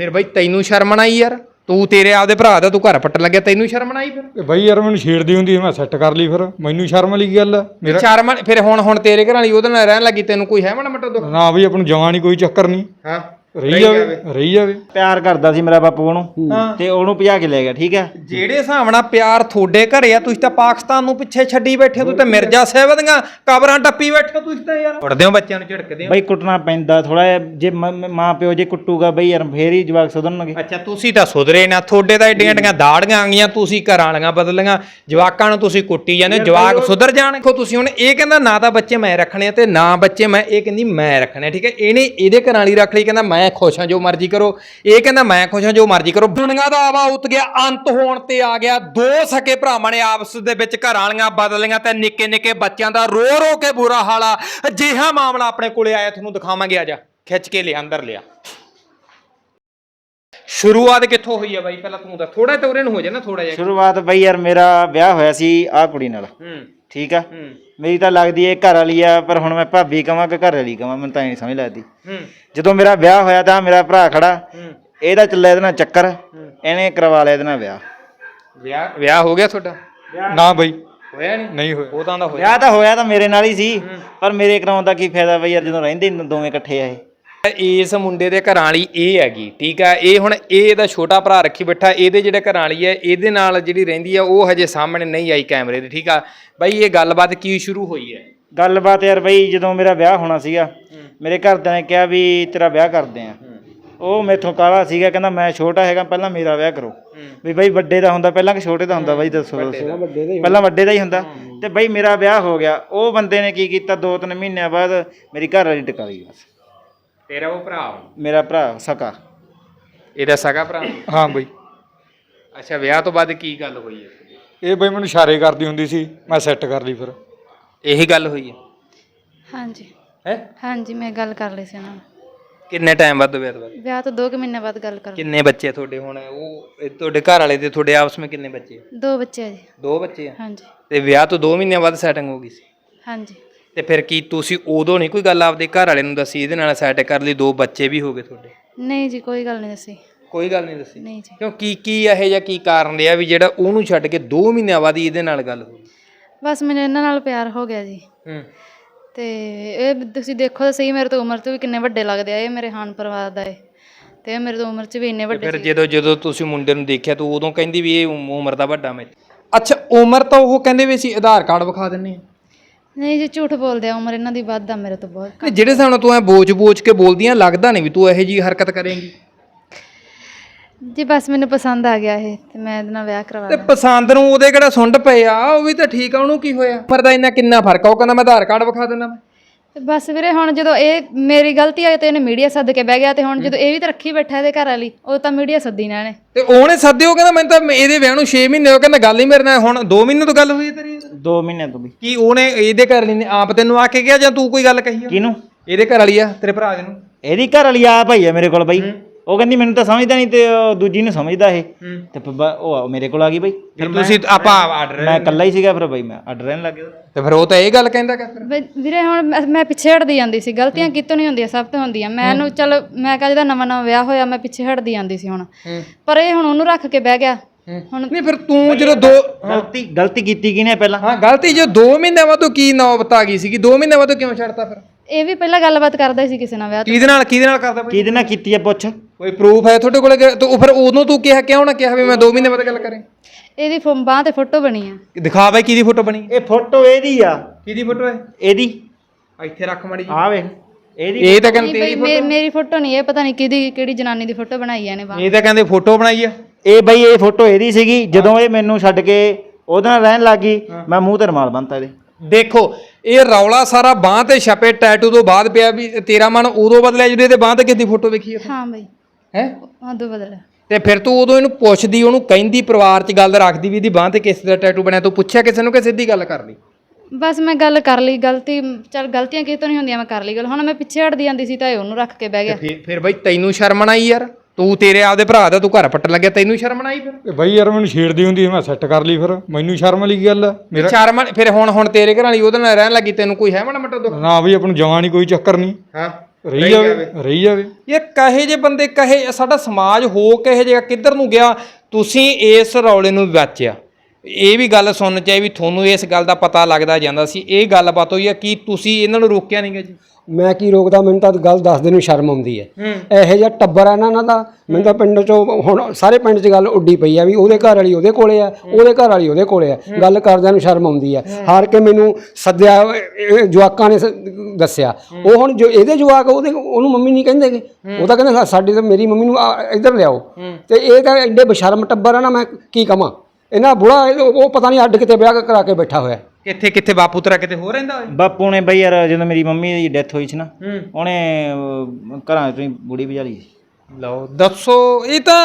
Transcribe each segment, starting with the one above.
ਫਿਰ ਬਈ ਤੈਨੂੰ ਸ਼ਰਮ ਨਾ ਆਈ ਯਾਰ? ਤੂੰ ਤੇਰੇ ਆਪਦੇ ਭਰਾ ਦਾ ਤੂੰ ਘਰ ਪੱਟਣ ਲੱਗਿਆ ਤੈਨੂੰ ਸ਼ਰਮ ਨਾ ਆਈ ਫਿਰ? ਤੇ ਬਈ ਯਾਰ ਮੈਨੂੰ ਛੇੜਦੀ ਹੁੰਦੀ ਸੀ, ਮੈਂ ਸੈੱਟ ਕਰ ਲਈ ਫਿਰ। ਮੈਨੂੰ ਸ਼ਰਮ ਵਾਲੀ ਗੱਲ ਆ? ਮੇਰਾ ਸ਼ਰਮ ਫਿਰ ਹੁਣ ਹੁਣ ਤੇਰੇ ਘਰ ਵਾਲੀ ਉਹਦੇ ਨਾਲ ਰਹਿਣ ਲੱਗੀ ਤੈਨੂੰ ਕੋਈ ਹੈ ਮਾੜਾ ਮੋਟਾ ਦੁੱਖ? ਨਾ ਬਈ ਆਪਾਂ ਨੂੰ ਜਵਾਂ ਨਹੀਂ ਕੋਈ ਚੱਕਰ ਨਹੀਂ ਹਾਂ। ਰਹੀ ਜਾਵੇ ਰਹੀ ਜਾਵੇ। ਪਿਆਰ ਕਰਦਾ ਸੀ ਮੇਰਾ ਬਾਪੂ ਉਹਨੂੰ। ਤੇ ਉਹਨੂੰ ਭਜਾ ਕੇ ਲੈ ਗਿਆ ਠੀਕ ਹੈ? ਜਿਹੜੇ ਹਿਸਾਬ ਨਾਲ ਪਿਆਰ ਤੁਹਾਡੇ ਘਰੇ ਆ ਤੁਸੀਂ ਤਾਂ ਪਾਕਿਸਤਾਨ ਨੂੰ ਪਿੱਛੇ ਛੱਡੀ ਬੈਠੇ ਹੋ ਤੁਸੀਂ ਤਾਂ ਮਿਰਜ਼ਾ ਸਾਹਿਬ ਦੀਆਂ ਕਬਰਾਂ ਟੱਪੀ ਬੈਠੇ ਹੋ ਤੁਸੀਂ ਤਾਂ ਯਾਰ। ਪੜਦੇ ਹੋ ਬੱਚਿਆਂ ਨੂੰ ਝਿੜਕਦੇ ਹੋ। ਬਈ ਕੁੱਟਣਾ ਪੈਂਦਾ ਥੋੜਾ ਜਿਹਾ ਜੇ ਮ- ਮ- ਮਾਂ ਪਿਓ ਜੇ ਕੁੱਟੂਗਾ ਬਈ ਯਾਰ ਫੇਰ ਹੀ ਜਵਾਕ ਸੁਧਰਨਗੇ। ਅੱਛਾ ਤੁਸੀਂ ਤਾਂ ਸੁਧਰੇ ਨਾ ਤੁਹਾਡੇ ਤਾਂ ਏਡੀਆਂ ਏਡੀਆਂ ਦਾੜੀਆਂ ਆ ਗਈਆਂ ਤੁਸੀਂ ਘਰਾਂ ਵਾਲੀਆਂ ਬਦਲੀਆਂ ਜਵਾਕਾਂ ਨੂੰ ਤੁਸੀਂ ਕੁੱਟੀ ਜਾਂਦੇ ਹੋ, ਜਵਾਕ ਸੁਧਰ ਜਾਣ। ਦੇਖੋ ਤੁਸੀਂ ਹੁਣ ਇਹ ਕਹਿੰਦਾ ਨਾ ਤਾਂ ਬੱਚੇ ਮੈਂ ਰੱਖਣੇ ਆ ਤੇ ਨਾ ਬੱਚੇ ਮੈਂ ਇਹ ਕਹਿੰਦੀ ਮੈਂ ਰੱਖਣੇ ਆ, ਠੀਕ ਹੈ? ਇਹਨੇ ਇਹਦੇ ਘਰਾਂ ਵਾਲੀ ਰੱਖ ਲਈ ਕਹਿੰਦਾ ਮੈਂ ਖੁਸ਼ ਹਾਂ ਜੋ ਮਰਜ਼ੀ ਕਰੋ। ਇਹ ਕਹਿੰਦਾ ਮੈਂ ਖੁਸ਼ ਹਾਂ ਜੋ ਮਰਜ਼ੀ ਕਰੋ। ਦੁਨੀਆ ਦਾ ਆਵਾ ਉਤ ਗਿਆ ਅੰਤ ਹੋਣ ਤੇ ਆ ਗਿਆ। ਦੋ ਸਕੇ ਭਰਾਵਾਂ ਨੇ ਆਪਸ ਦੇ ਵਿੱਚ ਘਰਾਂ ਵਾਲੀਆਂ ਬਦਲੀਆਂ ਤੇ ਨਿੱਕੇ ਨਿੱਕੇ ਬੱਚਿਆਂ ਦਾ ਰੋ ਰੋ ਕੇ ਬੁਰਾ ਹਾਲ ਆ। ਅਜਿਹਾ ਮਾਮਲਾ ਆਪਣੇ ਕੋਲੇ ਆਇਆ ਤੁਹਾਨੂੰ ਦਿਖਾਵਾਂਗੇ ਆ ਜਾ ਖਿੱਚ ਕੇ ਲਿਆ ਅੰਦਰ ਲਿਆ। ਸ਼ੁਰੂਆਤ ਕਿੱਥੋਂ ਹੋਈ ਆ ਬਾਈ? ਪਹਿਲਾਂ ਤੂੰ ਦੱਸ। ਥੋੜਾ ਤੇ ਉਰੇ ਨੂੰ ਹੋ ਜਾ ਨਾ ਥੋੜਾ ਜਿਹਾ। ਸ਼ੁਰੂਆਤ ਬਈ ਯਾਰ ਮੇਰਾ ਵਿਆਹ ਹੋਇਆ ਸੀ ਆਹ ਕੁੜੀ ਨਾਲ। ਹੂੰ। ਠੀਕ ਆ? ਹੂੰ। ਮੇਰੀ ਤਾਂ ਲੱਗਦੀ ਏ ਘਰ ਵਾਲੀ ਆ ਪਰ ਹੁਣ ਮੈਂ ਭਾਬੀ ਕਵਾਂ ਕਿ ਘਰ ਵਾਲੀ ਕਵਾਂ ਮੈਨੂੰ ਤਾਂ ਇਹ ਨਹੀਂ ਸਮਝ ਲੱਗਦੀ। ਹੂੰ। ਜਦੋਂ ਮੇਰਾ ਵਿਆਹ ਹੋਇਆ ਤਾਂ ਮੇਰਾ ਭਰਾ ਖੜਾ ਹੂੰ। ਇਹਦਾ ਚੱਲਿਆ ਇਹਦੇ ਨਾਲ ਚੱਕਰ ਇਹਨੇ ਕਰਵਾ ਲਿਆ ਇਹਦੇ ਨਾਲ ਵਿਆਹ। ਵਿਆਹ ਵਿਆਹ ਹੋ ਗਿਆ ਤੁਹਾਡਾ? ਨਾ ਬਈ। ਹੋਇਆ ਨਹੀਂ? ਨਹੀਂ ਹੋਇਆ। ਉਹ ਤਾਂ ਦਾ ਹੋਇਆ। ਵਿਆਹ ਤਾਂ ਹੋਇਆ ਤਾਂ ਮੇਰੇ ਨਾਲ ਹੀ ਸੀ ਪਰ ਮੇਰੇ ਕਰਾਉਣ ਦਾ ਕੀ ਫਾਇਦਾ ਬਈ ਯਾਰ ਜਦੋਂ ਰਹਿੰਦੇ ਦੋਵੇਂ ਇਕੱਠੇ ਆ ਇਹ। ਇਸ ਮੁੰਡੇ ਦੇ ਘਰਾਂ ਵਾਲੀ ਇਹ ਹੈਗੀ ਠੀਕ ਆ? ਇਹ ਹੁਣ ਇਹ ਇਹਦਾ ਛੋਟਾ ਭਰਾ ਰੱਖੀ ਬੈਠਾ ਇਹਦੇ ਜਿਹੜੇ ਘਰਾਂ ਵਾਲੀ ਹੈ ਇਹਦੇ ਨਾਲ ਜਿਹੜੀ ਰਹਿੰਦੀ ਆ ਉਹ ਹਜੇ ਸਾਹਮਣੇ ਨਹੀਂ ਆਈ ਕੈਮਰੇ ਦੇ ਠੀਕ ਆ? ਬਾਈ ਇਹ ਗੱਲਬਾਤ ਕੀ ਸ਼ੁਰੂ ਹੋਈ ਹੈ? ਗੱਲਬਾਤ ਯਾਰ ਬਈ ਜਦੋਂ ਮੇਰਾ ਵਿਆਹ ਹੋਣਾ ਸੀਗਾ ਮੇਰੇ ਘਰਦਿਆਂ ਨੇ ਕਿਹਾ ਵੀ ਤੇਰਾ ਵਿਆਹ ਕਰਦੇ ਆ। ਉਹ ਮੇਥੋਂ ਕਾਲਾ ਸੀਗਾ ਕਹਿੰਦਾ ਮੈਂ ਛੋਟਾ ਹੈਗਾ ਪਹਿਲਾਂ ਮੇਰਾ ਵਿਆਹ ਕਰੋ। ਵੀ ਬਈ ਵੱਡੇ ਦਾ ਹੁੰਦਾ ਪਹਿਲਾਂ ਕਿ ਛੋਟੇ ਦਾ ਹੁੰਦਾ ਬਾਈ ਦੱਸੋ। ਦੱਸੋ ਪਹਿਲਾਂ ਵੱਡੇ ਦਾ ਹੀ ਹੁੰਦਾ। ਤੇ ਬਈ ਮੇਰਾ ਵਿਆਹ ਹੋ ਗਿਆ। ਉਹ ਬੰਦੇ ਨੇ ਕੀ ਕੀਤਾ? ਦੋ ਤਿੰਨ ਮਹੀਨਿਆਂ ਬਾਅਦ ਮੇਰੀ ਘਰ ਵਾਲੀ ਟਿਕਾ ਲਈ ਬਸ। ਤੇਰਾ ਉਹ ਭਰਾ ਮੇਰਾ ਭਰਾ ਸਕਾ। ਇਹਦਾ ਸਗਾ ਭਰਾ? ਹਾਂ ਬਈ। ਅੱਛਾ ਵਿਆਹ ਤੋਂ ਬਾਅਦ ਕੀ ਗੱਲ ਹੋਈ ਹੈ? ਇਹ ਬਈ ਮੈਨੂੰ ਇਸ਼ਾਰੇ ਕਰਦੀ ਹੁੰਦੀ ਸੀ ਮੈਂ ਸੈੱਟ ਕਰ ਲਈ ਫਿਰ। ਇਹੀ ਗੱਲ ਹੋਈ ਹੈ? ਹਾਂਜੀ। ਹੈ? ਹਾਂਜੀ ਮੈਂ ਗੱਲ ਕਰ ਲਈ ਸੀ ਉਹਨਾਂ ਨਾਲ। ਕਿੰਨੇ ਟਾਈਮ ਬਾਅਦ ਵਿਆਹ ਤੋਂ ਬਾਅਦ ਵਿਆਹ ਤੋਂ 2 ਮਹੀਨੇ ਬਾਅਦ ਗੱਲ ਕਰ ਲਈ। ਕਿੰਨੇ ਬੱਚੇ ਤੁਹਾਡੇ ਹੁਣ? ਉਹ ਇਹ ਤੁਹਾਡੇ ਘਰ ਵਾਲੇ ਦੇ ਤੁਹਾਡੇ ਆਪਸ ਵਿੱਚ ਕਿੰਨੇ ਬੱਚੇ? ਦੋ ਬੱਚੇ ਆ ਜੀ। ਦੋ ਬੱਚੇ ਆ? ਹਾਂਜੀ। ਤੇ ਵਿਆਹ ਤੋਂ 2 ਮਹੀਨਿਆਂ ਬਾਅਦ ਸੈਟਿੰਗ ਹੋ ਗਈ ਸੀ? ਹਾਂਜੀ। ਤੇ ਫਿਰ ਕੀ ਤੁਸੀਂ ਉਦੋਂ ਨਹੀਂ ਕੋਈ ਗੱਲ ਆਪਦੇ ਘਰ ਵਾਲੇ ਨੂੰ ਦੱਸੀ ਇਹਦੇ ਨਾਲ ਸੈਟ ਕਰ ਲਈ ਦੋ ਬੱਚੇ ਵੀ ਹੋ ਗਏ ਤੁਹਾਡੇ? ਨਹੀਂ ਜੀ ਕੋਈ ਗੱਲ ਨਹੀਂ ਦੱਸੀ। ਕੋਈ ਗੱਲ ਨਹੀਂ ਦੱਸੀ? ਨਹੀਂ ਜੀ। ਕਿਉਂ ਕੀ ਕੀ ਇਹੋ ਜਿਹਾ ਕੀ ਕਾਰਨ ਰਿਹਾ ਵੀ ਜਿਹੜਾ ਉਹਨੂੰ ਛੱਡ ਕੇ 2 ਮਹੀਨਿਆਂ ਬਾਅਦ ਹੀ ਇਹਦੇ ਨਾਲ ਗੱਲ ਹੋਈ ਬਸ ਮੈਨੂੰ ਇਹਨਾਂ ਨਾਲ ਪਿਆਰ ਹੋ ਗਿਆ ਜੀ। ਹੂੰ। ਤੇ ਇਹ ਤੁਸੀਂ ਦੇਖੋ ਤਾਂ ਸਹੀ ਮੇਰੇ ਤੋਂ ਉਮਰ ਤੋਂ ਵੀ ਕਿੰਨੇ ਵੱਡੇ ਲੱਗਦੇ ਆ ਇਹ ਮੇਰੇ ਹਾਨ ਪਰਿਵਾਰ ਦਾ ਏ। ਤੇ ਇਹ ਮੇਰੇ ਤੋਂ ਉਮਰ 'ਚ ਵੀ ਇੰਨੇ ਵੱਡੇ ਫਿਰ ਜਦੋਂ ਜਦੋਂ ਤੁਸੀਂ ਮੁੰਡੇ ਨੂੰ ਦੇਖਿਆ ਤੂੰ ਉਦੋਂ ਕਹਿੰਦੀ ਵੀ ਇਹ ਉਮ- ਉਮਰ ਦਾ ਵੱਡਾ ਮੈਂ ਅੱਛਾ ਉਮਰ ਤਾਂ ਉਹ ਕਹਿੰਦੇ ਵੀ ਅਸੀਂ ਆਧਾਰ ਕਾਰਡ ਵਿਖਾ ਦਿੰਨੇ ਆ ਨਹੀਂ ਜੀ ਝੂਠ ਬੋਲਦੇ ਆ ਉਮਰ ਇਹਨਾਂ ਦੀ ਵੱਧ ਆ ਮੇਰੇ ਤੋਂ ਬਹੁਤ ਤੇ ਜਿਹੜੇ ਹਿਸਾਬ ਨਾਲ ਤੂੰ ਐ ਬੋਚ-ਬੋਚ ਕੇ ਬੋਲਦੀਆਂ ਲੱਗਦਾ ਨਹੀਂ ਵੀ ਤੂੰ ਇਹੋ ਜੀ ਹਰਕਤ ਕਰੇਂਗੀ। ਜੀ ਬਸ ਮੈਨੂੰ ਪਸੰਦ ਆ ਗਿਆ ਇਹ ਤੇ ਮੈਂ ਇਹਦੇ ਨਾਲ ਵਿਆਹ ਕਰਵਾ ਤੇ ਪਸੰਦ ਨੂੰ ਉਹਦੇ ਕਿਹੜਾ ਸੁੰਡ ਪਏ ਆ? ਉਹ ਵੀ ਤਾਂ ਠੀਕ ਆ ਉਹਨੂੰ ਕੀ ਹੋਇਆ? ਉਮਰ ਦਾ ਇੰਨਾ ਕਿੰਨਾ ਫ਼ਰਕ ਆ? ਉਹ ਕਹਿੰਦਾ ਮੈਂ ਆਧਾਰ ਕਾਰਡ ਵਿਖਾ ਦਿੰਦਾ ਮੈਂ। ਤੇ ਬਸ ਵੀਰੇ ਹੁਣ ਜਦੋਂ ਇਹ ਮੇਰੀ ਗਲਤੀ ਆਈ ਤੇ ਇਹਨੇ ਮੀਡੀਆ ਸੱਦ ਕੇ ਬਹਿ ਗਿਆ ਤੇ ਹੁਣ ਜਦੋਂ ਇਹ ਵੀ ਤਾਂ ਰੱਖੀ ਬੈਠਾ ਇਹਦੇ ਘਰ ਵਾਲੀ ਉਹ ਤਾਂ ਮੀਡੀਆ ਸੱਦੀ ਨਾ ਇਹਨੇ। ਤੇ ਉਹਨੇ ਸੱਦਿਓ ਕਹਿੰਦਾ ਮੈਨੂੰ ਤਾਂ ਇਹਦੇ ਵਿਆਹ ਨੂੰ 6 ਮਹੀਨੇ ਹੋ ਕਹਿੰਦਾ ਗੱਲ ਹੀ ਮੇਰੇ ਨਾਲ ਹੁਣ 2 ਮਹੀਨੇ ਤੋਂ ਗੱਲ ਹੋਈ ਤੇਰੀ? ਦੋ ਮਹੀਨਿਆਂ ਤੋਂ ਵੀ। ਕੀ ਉਹਨੇ ਇਹਦੇ ਘਰ ਵਾਲੀ ਨੇ ਆਪ ਤੈਨੂੰ ਆ ਕੇ ਕਿਹਾ ਜਾਂ ਤੂੰ ਕੋਈ ਗੱਲ ਕਹੀ ਆ? ਕਿਹਨੂੰ? ਇਹਦੇ ਘਰ ਵਾਲੀ ਆ ਤੇਰੇ ਭਰਾ ਦੇ ਨੂੰ? ਇਹਦੀ ਘਰ ਵਾਲੀ ਆ ਭਾਈ ਆ ਮੇਰੇ ਕੋਲ ਬਈ। ਉਹ ਕਹਿੰਦੀ ਮੈਨੂੰ ਤਾਂ ਸਮਝਦਾ ਨਹੀਂ ਤੇ ਉਹ ਦੂਜੀ ਨੂੰ ਸਮਝਦਾ ਇਹ। ਤੇ ਫਿਰ ਬ- ਉਹ ਮੇਰੇ ਕੋਲ ਆ ਗਈ ਬਈ। ਫਿਰ ਤੁਸੀਂ ਆਪਾਂ ਆਰਡਰ ਮੈਂ ਇਕੱਲਾ ਹੀ ਸੀਗਾ ਫਿਰ ਬਈ ਮੈਂ ਆਰਡਰ ਰਹਿਣ ਲੱਗ ਗਿਆ। ਤੇ ਫਿਰ ਉਹ ਤਾਂ ਇਹ ਗੱਲ ਕਹਿੰਦਾ ਕਿ ਫਿਰ ਵੀ- ਵੀਰੇ ਹੁਣ ਮੈਂ- ਮੈਂ ਪਿੱਛੇ ਹਟਦੀ ਜਾਂਦੀ ਸੀ ਗਲਤੀਆਂ ਕਿਤੋਂ ਨਹੀਂ ਹੁੰਦੀਆਂ ਸਭ ਤੋਂ ਹੁੰਦੀਆਂ। ਮੈਨੂੰ ਚਲ ਮੈਂ ਕਹਾਂ ਜਿਹਦਾ ਨਵਾਂ ਨਵਾਂ ਵਿਆਹ ਹੋਇਆ ਮੈਂ ਪਿੱਛੇ ਹਟਦੀ ਜਾਂਦੀ ਸੀ ਹੁਣ। ਪਰ ਇਹ ਹੁਣ ਉਹਨੂੰ ਰੱਖ ਕੇ ਬਹਿ ਗਿਆ। ਹੁਣ ਨਹੀਂ ਫਿਰ ਤੂੰ ਜਦੋਂ ਦੋ ਗਲਤੀ ਗਲਤੀ ਕੀਤੀ ਕਿਨੇ ਪਹਿਲਾਂ? ਹਾਂ ਗਲਤੀ ਜੋ 2 ਮਹੀਨੇ ਬਾਅਦ ਤੂੰ ਕੀ ਨੌਬਤ ਆ ਗਈ ਸੀਗੀ? 2 ਮਹੀਨੇ ਬਾਅਦ ਤੂੰ ਕਿਉਂ ਛੱਡਤਾ ਫਿਰ? ਇਹ ਵੀ ਪਹਿਲਾਂ ਗੱਲਬਾਤ ਕਰਦਾ ਸੀ ਕਿਸੇ ਨਾਲ ਵਿਆਹ ਤੋਂ। ਕਿਹਦੇ ਨਾਲ ਕਿਹਦੇ ਨਾਲ ਕਰਦਾ ਬਈ? ਕਿਹਦੇ ਨਾਲ ਕੀਤੀ ਆ ਪੁੱਛ। ਕੋਈ ਪ੍ਰੂਫ ਹੈ ਤੁਹਾਡੇ ਕੋਲ ਕਿ- ਤੂੰ ਫਿਰ ਉਦੋਂ ਤੂੰ ਕਿਹਾ ਕਿਉਂ ਨਾ ਕਿਹਾ ਵੀ ਮੈਂ 2 ਮਹੀਨੇ ਬਾਅਦ ਗੱਲ ਕਰੇ? ਇਹਦੀ ਫੋ- ਬਾਂਹ ਤੇ ਫੋਟੋ ਬਣੀ ਆ। ਦਿਖਾ ਬਾਈ ਕਿਹਦੀ ਫੋਟੋ ਬਣੀ ਇਹ ਫੋਟੋ ਇਹਦੀ ਆ। ਕਿਹਦੀ ਫੋਟੋ ਹੈ? ਇਹਦੀ। ਇੱਥੇ ਰੱਖ ਮੜੀ ਆ ਵੇਖ ਇਹਦੀ ਇਹ ਤਾਂ ਕਹਿੰਦੇ ਨਹੀਂ ਬਈ ਮੇ- ਮੇਰੀ ਫੋਟੋ ਨਹੀਂ ਇਹ ਪਤਾ ਨਹੀਂ ਕਿਹਦੀ ਕਿਹੜੀ ਜਨਾਨੀ ਦੀ ਫੋਟੋ ਬਣਾਈ ਆ ਇਹਨੇ ਬਾਂਹ। ਇਹ ਤਾਂ ਕਹਿੰਦੇ ਫੋਟੋ ਬਣਾਈ ਆ। ਇਹ ਬਈ ਇਹ ਫੋਟੋ ਇਹਦੀ ਸੀਗੀ ਜਦੋਂ ਇਹ ਮੈਨੂੰ ਛੱਡ ਕੇ ਉਹਦੇ ਨਾਲ ਰਹਿਣ ਲੱਗੀ ਮੈਂ ਮੂੰਹ ਤੇ ਰਮਾਲ ਬੰਨਤਾ ਇਹਦੇ। ਦੇਖੋ ਇਹ ਰੌਲਾ ਸਾਰਾ ਬਾਹ ਤੇ ਛਪੇ ਟੈਟੂ ਤੋਂ ਬਾਅਦ ਪਿਆ ਵੀ ਤੇਰਾ ਮਨ ਉਦੋਂ ਬਦਲਿਆ ਜਦੋਂ ਇਹਦੇ ਬਾਹ ਤੇ ਕਿਹਦੀ ਫੋਟੋ ਵੇਖੀ ਹੈ ਹਾਂ ਬਈ। ਹੈ? ਆਦੋ ਬਦਲ ਤੇ ਫਿਰ ਤੂੰ ਉਦੋਂ ਇਹਨੂੰ ਪੁੱਛਦੀ ਉਹਨੂੰ ਕਹਿੰਦੀ ਪਰਿਵਾਰ 'ਚ ਗੱਲ ਰੱਖਦੀ ਵੀ ਇਹਦੀ ਬਾਹ ਤੇ ਕਿਸ ਦਾ ਟੈਟੂ ਬਣਿਆ ਤੂੰ ਪੁੱਛਿਆ ਕਿਸੇ ਨੂੰ ਕਿ ਸਿੱਧੀ ਗੱਲ ਕਰ ਲਈ? ਬਸ ਮੈਂ ਗੱਲ ਕਰ ਲਈ ਗਲਤੀ ਚਲ ਗਲਤੀਆਂ ਕਿਤੋਂ ਨਹੀਂ ਹੁੰਦੀਆਂ ਮੈਂ ਕਰ ਲਈ ਗੱਲ। ਹੁਣ ਮੈਂ ਪਿੱਛੇ ਹਟਦੀ ਜਾਂਦੀ ਸੀ ਤਾਂ ਇਹ ਉਹਨੂੰ ਰੱਖ ਕੇ ਬਹਿ ਗਿਆ। ਫਿਰ ਫਿਰ ਬਈ ਤੈਨੂੰ ਸ਼ਰਮ ਨਾ ਆਈ ਯਾਰ। ਤੂੰ ਤੇਰੇ ਆਪਦੇ ਭਰਾ ਦਾ ਤੂੰ ਘਰ ਪੱਟਣ ਲੱਗਿਆ ਤੈਨੂੰ ਸ਼ਰਮ ਨਾ ਆਈ ਫਿਰ? ਤੇ ਬਈ ਯਾਰ ਮੈਨੂੰ ਛੇੜਦੀ ਹੁੰਦੀ ਸੀ, ਮੈਂ ਸੈੱਟ ਕਰ ਲਈ ਫਿਰ। ਮੈਨੂੰ ਸ਼ਰਮ ਵਾਲੀ ਗੱਲ ਆ। ਮੇਰਾ ਸ਼ਰਮ ਫਿਰ ਹੁਣ ਹੁਣ ਤੇਰੇ ਘਰ ਵਾਲੀ ਉਹਦੇ ਨਾਲ ਰਹਿਣ ਲੱਗੀ ਤੈਨੂੰ ਕੋਈ ਹੈ ਮਾੜਾ ਮੋਟਾ ਦੁੱਖ? ਨਾ ਬਈ ਆਪਾਂ ਨੂੰ ਜਵਾਂ ਨਹੀਂ ਕੋਈ ਚੱਕਰ ਨਹੀਂ ਹਾਂ ਰਹੀ ਜਾਵੇ ਰਹੀ ਜਾਵੇ। ਇਹ ਕਹੇ ਜੇ ਬੰਦੇ ਕਹੇ ਸਾਡਾ ਸਮਾਜ ਹੋ ਕਹੇ ਜੇ ਕਿੱਧਰ ਨੂੰ ਗਿਆ ਤੁਸੀਂ ਇਸ ਰੌਲੇ ਨੂੰ ਬਚਿਆ ਇਹ ਵੀ ਗੱਲ ਸੁਣਨ ਚਾਹੀ ਵੀ ਤੁਹਾਨੂੰ ਇਸ ਗੱਲ ਦਾ ਪਤਾ ਲੱਗਦਾ ਜਾਂਦਾ ਸੀ ਇਹ ਗੱਲਬਾਤ ਹੋਈ ਆ ਕੀ ਤੁਸੀਂ ਇਹਨਾਂ ਨੂੰ ਰੋਕਿਆ ਨਹੀਂਗਾ ਜੀ? ਮੈਂ ਕੀ ਰੋਕਦਾ ਮੈਨੂੰ ਤਾਂ ਗੱਲ ਦੱਸਦੇ ਨੂੰ ਸ਼ਰਮ ਆਉਂਦੀ ਹੈ। ਇਹੋ ਜਿਹਾ ਟੱਬਰ ਆ ਨਾ ਇਹਨਾਂ ਦਾ ਮੈਨੂੰ ਤਾਂ ਪਿੰਡ ਚੋਂ ਹੁਣ ਸਾਰੇ ਪਿੰਡ 'ਚ ਗੱਲ ਉੱਡੀ ਪਈ ਆ ਵੀ ਉਹਦੇ ਘਰ ਵਾਲੀ ਉਹਦੇ ਕੋਲੇ ਆ ਉਹਦੇ ਘਰ ਵਾਲੀ ਉਹਦੇ ਕੋਲੇ ਆ। ਗੱਲ ਕਰਦਿਆਂ ਨੂੰ ਸ਼ਰਮ ਆਉਂਦੀ ਆ। ਹਾਰ ਕੇ ਮੈਨੂੰ ਸੱਦਿਆ ਇਹ- ਜਵਾਕਾਂ ਨੇ ਸ- ਦੱਸਿਆ। ਉਹ ਹੁਣ ਜੋ ਇਹਦੇ ਜਵਾਕ ਉਹਦੇ ਉਹਨੂੰ ਮੰਮੀ ਨਹੀਂ ਕਹਿੰਦੇਗੇ ਉਹ ਤਾਂ ਕਹਿੰਦੇ ਸਾ- ਸਾਡੀ ਤਾਂ ਮੇਰੀ ਮੰਮੀ ਨੂੰ ਆ- ਇੱਧਰ ਲਿਆਓ। ਤੇ ਇਹ ਤਾਂ ਐਡੇ ਬਸ਼ਰਮ ਟੱਬਰ ਆ ਨਾ ਮੈਂ ਕੀ ਕਵਾਂ? ਇਹਨਾਂ ਬੁੜਾ ਇਹ- ਉਹ ਪਤਾ ਨਹੀਂ ਅੱਡ ਕਿਤੇ ਵਿਆਹ ਕਰਾ ਕੇ ਬੈਠਾ ਹੋਇਆ। ਕਿੱਥੇ ਕਿੱਥੇ ਬਾਪੂ ਤੇਰਾ ਕਿਤੇ ਹੋ ਰਹਿੰਦਾ ਓਏ? ਬਾਪੂ ਨੇ ਬਈ ਯਾਰ ਜਦੋਂ ਮੇਰੀ ਮੰਮੀ ਦੀ ਡੈਥ ਹੋਈ ਸੀ ਨਾ ਉਹਨੇ ਅਹ, ਘਰਾਂ ਚੋਂ ਹੀ ਬੁੜੀ ਭਜਾ ਲਈ ਸੀ। ਲਓ ਦੱਸੋ ਇਹ ਤਾਂ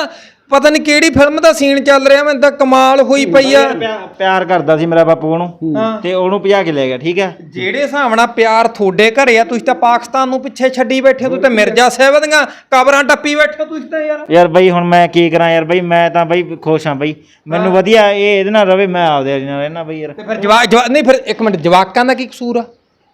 ਪਤਾ ਨਹੀਂ ਕਿਹੜੀ ਫਿਲਮ ਦਾ ਸੀਨ ਚੱਲ ਰਿਹਾ ਮੈਨੂੰ ਤਾਂ ਕਮਾਲ ਹੋਈ ਪਈ ਆ। ਪਿਆ- ਪਿਆਰ ਕਰਦਾ ਸੀ ਮੇਰਾ ਬਾਪੂ ਉਹਨੂੰ ਤੇ ਉਹਨੂੰ ਭਜਾ ਕੇ ਲੈ ਗਿਆ ਠੀਕ ਹੈ? ਜਿਹੜੇ ਹਿਸਾਬ ਨਾਲ ਪਿਆਰ ਤੁਹਾਡੇ ਘਰੇ ਆ ਤੁਸੀਂ ਤਾਂ ਪਾਕਿਸਤਾਨ ਨੂੰ ਪਿੱਛੇ ਛੱਡੀ ਬੈਠੇ ਹੋ ਤੁਸੀਂ ਤਾਂ ਮਿਰਜ਼ਾ ਸਾਹਿਬ ਦੀਆਂ ਕਬਰਾਂ ਟੱਪੀ ਬੈਠੇ ਹੋ ਤੁਸੀਂ ਤਾਂ ਯਾਰ। ਯਾਰ ਬਈ ਹੁਣ ਮੈਂ ਕੀ ਕਰਾਂ ਯਾਰ ਬਈ ਮੈਂ ਤਾਂ ਬਈ ਖੁਸ਼ ਹਾਂ ਬਈ। ਮੈਨੂੰ ਵਧੀਆ ਇਹ ਇਹਦੇ ਨਾਲ ਰਵੇ ਮੈਂ ਆਪਦੇ ਨਾਲ ਰਹਿਣਾ ਬਈ ਯਾਰ। ਤੇ ਫਿਰ ਜਵਾਕ ਜਵਾ- ਨਹੀਂ ਫਿਰ ਇੱਕ ਮਿੰਟ ਜਵਾਕਾਂ ਦਾ ਕੀ ਕਸੂਰ ਆ?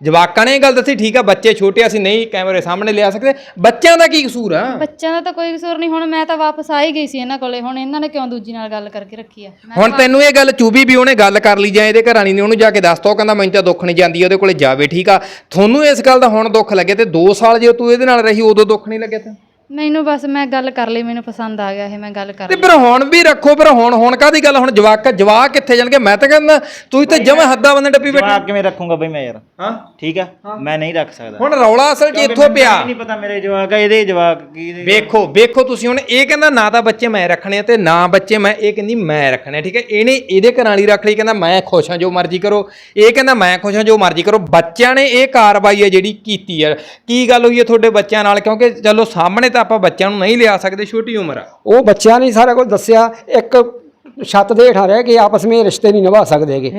ਜਵਾਕਾਂ ਨੇ ਇਹ ਗੱਲ ਦੱਸੀ ਠੀਕ ਆ ਬੱਚੇ ਛੋਟੇ ਆ, ਅਸੀਂ ਨਹੀਂ ਕੈਮਰੇ ਸਾਹਮਣੇ ਲਿਆ ਸਕਦੇ। ਬੱਚਿਆਂ ਦਾ ਕੀ ਕਸੂਰ ਆ? ਬੱਚਿਆਂ ਦਾ ਤਾਂ ਕੋਈ ਕਸੂਰ ਨਹੀਂ ਹੁਣ ਮੈਂ ਤਾਂ ਵਾਪਸ ਆ ਹੀ ਗਈ ਸੀ ਇਹਨਾਂ ਕੋਲੇ ਹੁਣ ਇਹਨਾਂ ਨੇ ਕਿਉਂ ਦੂਜੀ ਨਾਲ ਗੱਲ ਕਰਕੇ ਰੱਖੀ ਆ? ਮੈਂ ਹੁਣ ਤੈਨੂੰ ਇਹ ਗੱਲ ਚੂਬੀ ਵੀ ਉਹਨੇ ਗੱਲ ਕਰ ਲਈ ਜਾਂ ਇਹਦੇ ਘਰ ਵਾਲੀ ਨੇ ਉਹਨੂੰ ਜਾ ਕੇ ਦੱਸਤਾ ਉਹ ਕਹਿੰਦਾ ਮੈਨੂੰ ਤਾਂ ਦੁੱਖ ਨਹੀਂ ਜਾਂਦੀ ਉਹਦੇ ਕੋਲੇ ਜਾਵੇ ਠੀਕ ਆ। ਤੁਹਾਨੂੰ ਇਸ ਗੱਲ ਦਾ ਹੁਣ ਦੁੱਖ ਲੱਗੇ ਤੇ 2 ਸਾਲ ਜੇ ਤੂੰ ਇਹਦੇ ਨਾਲ ਰਹੀ ਉਦੋਂ ਦੁੱਖ ਨਹੀਂ ਲੱਗਿਆ ਤੈਨੂੰ? ਮੈਨੂੰ ਬਸ ਮੈਂ ਗੱਲ ਕਰ ਲਈ ਮੈਨੂੰ ਪਸੰਦ ਆ ਗਿਆ ਇਹ ਮੈਂ ਗੱਲ ਕਰ ਤੇ ਫਿਰ ਹੁਣ ਵੀ ਰੱਖੋ ਫਿਰ ਹੁਣ ਹੁਣ ਕਾਦੀ ਗੱਲ ਹੁਣ ਜਵਾਕ ਜਵਾਕ ਕਿੱਥੇ ਜਾਣਗੇ? ਮੈਂ ਤਾਂ ਕਹਿੰਦਾ ਤੁਸੀਂ ਤਾਂ ਜਮੇ ਹੱਦਾਂ ਬੰਦੇ ਡੱਬੀ ਬੈਠੇ। ਜਵਾਕ ਕਿਵੇਂ ਰੱਖੂੰਗਾ ਬਈ ਮੈਂ ਯਾਰ? ਹਾਂ। ਠੀਕ ਆ? ਮੈਂ ਨਹੀਂ ਰੱਖ ਸਕਦਾ। ਹੁਣ ਰੌਲਾ ਅਸਲ 'ਚ ਇੱਥੋਂ ਪਿਆ। ਨਹੀਂ ਪਤਾ ਮੇਰੇ ਜਵਾਕ ਆ ਇਹਦੇ ਜਵਾਕ ਕੀ ਦੇ ਵੇਖੋ ਵੇਖੋ ਤੁਸੀਂ ਹੁਣ ਇਹ ਕਹਿੰਦਾ ਨਾ ਤਾਂ ਬੱਚੇ ਮੈਂ ਰੱਖਣੇ ਆ ਤੇ ਨਾ ਬੱਚੇ ਮੈਂ ਇਹ ਕਹਿੰਦੀ ਮੈਂ ਰੱਖਣੇ ਆ, ਠੀਕ ਹੈ ਇਹਨੇ ਇਹਦੇ ਘਰਾਂ ਵਾਲੀ ਰੱਖ ਲਈ ਕਹਿੰਦਾ ਮੈਂ ਖੁਸ਼ ਹਾਂ ਜੋ ਮਰਜ਼ੀ ਕਰੋ। ਇਹ ਕਹਿੰਦਾ ਮੈਂ ਖੁਸ਼ ਹਾਂ ਜੋ ਮਰਜ਼ੀ ਕਰੋ। ਬੱਚਿਆਂ ਨੇ ਇਹ ਕਾਰਵਾਈ ਹੈ ਜਿਹੜੀ ਕੀਤੀ ਹੈ ਕੀ ਗੱਲ ਹੋਈ ਹੈ ਤੁਹਾਡੇ ਬੱਚਿਆਂ ਨਾਲ? ਕਿਉਂਕਿ ਚਲੋ ਸਾਹਮਣੇ ਤਾਂ ਆਪਾਂ ਬੱਚਿਆਂ ਨੂੰ ਨਹੀਂ ਲਿਆ ਸਕਦੇ ਛੋਟੀ ਉਮਰ ਆ। ਉਹ ਬੱਚਿਆਂ ਨੇ ਸਾਰਾ ਕੁਝ ਦੱਸਿਆ ਇੱਕ ਛੱਤ ਦੇ ਹੇਠਾਂ ਰਹਿ ਕੇ ਆਪਸ ਵਿੱਚ ਰਿਸ਼ਤੇ ਨਹੀਂ ਨਿਭਾ ਸਕਦੇਗੇ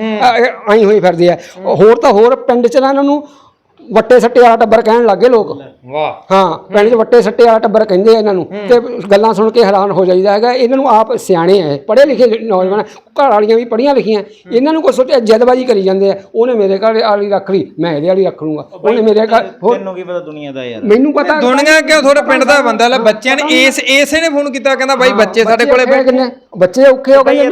ਆਈ ਹੋਈ ਫਿਰਦੇ ਆ। ਹੋਰ ਤਾਂ ਹੋਰ ਪਿੰਡ 'ਚ ਨਾ ਇਹਨਾਂ ਨੂੰ ਵੱਟੇ ਸੱਟੇ ਵਾਲਾ ਟੱਬਰ ਕਹਿਣ ਲੱਗੇ ਲੋਕ। ਵਾਹ। ਹਾਂ ਪਿੰਡ 'ਚ ਵੱਟੇ ਸੱਟੇ ਵਾਲਾ ਟੱਬਰ ਕਹਿੰਦੇ ਆ ਇਹਨਾਂ ਨੂੰ ਤੇ ਗੱਲਾਂ ਸੁਣ ਕੇ ਹੈਰਾਨ ਹੋ ਜਾਈਦਾ ਹੈਗਾ ਇਹਨਾਂ ਨੂੰ ਆਪ ਸਿਆਣੇ ਆ ਪੜ੍ਹੇ ਲਿਖੇ ਨੌਜਵਾਨ ਘਰ ਵਾਲੀਆਂ ਵੀ ਪੜ੍ਹੀਆਂ ਲਿਖੀਆਂ। ਇਹਨਾਂ ਨੂੰ ਕੋਈ ਸੋਚਿਆ ਜਦਬਾਜੀ ਕਰੀ ਜਾਂਦੇ ਆ। ਉਹਨੇ ਮੇਰੇ ਘਰ ਵਾਲੀ ਰੱਖ ਲਈ ਮੈਂ ਇਹਦੇ ਵਾਲੀ ਰੱਖ ਲੂੰਗਾ। ਉਹਨੇ ਮੇਰੇ ਘਰ ਹੋਰ ਤੈਨੂੰ ਕੀ ਪਤਾ ਦੁਨੀਆ ਦਾ ਯਾਰ। ਮੈਨੂੰ ਪਤਾ ਦੁਨੀਆ ਕਿਉਂ ਤੁਹਾਡੇ ਪਿੰਡ ਦਾ ਬੰਦਾ ਲੈ? ਬੱਚਿਆਂ ਨੇ ਇਸ ਇਸੇ ਨੇ ਫੋਨ ਕੀਤਾ ਕਹਿੰਦਾ ਬਾਈ ਬੱਚੇ ਸਾਡੇ ਕੋਲੇ ਬੱਚੇ ਕਿੰਨੇ? ਬੱਚੇ ਔਖੇ ਹੋ ਗਏ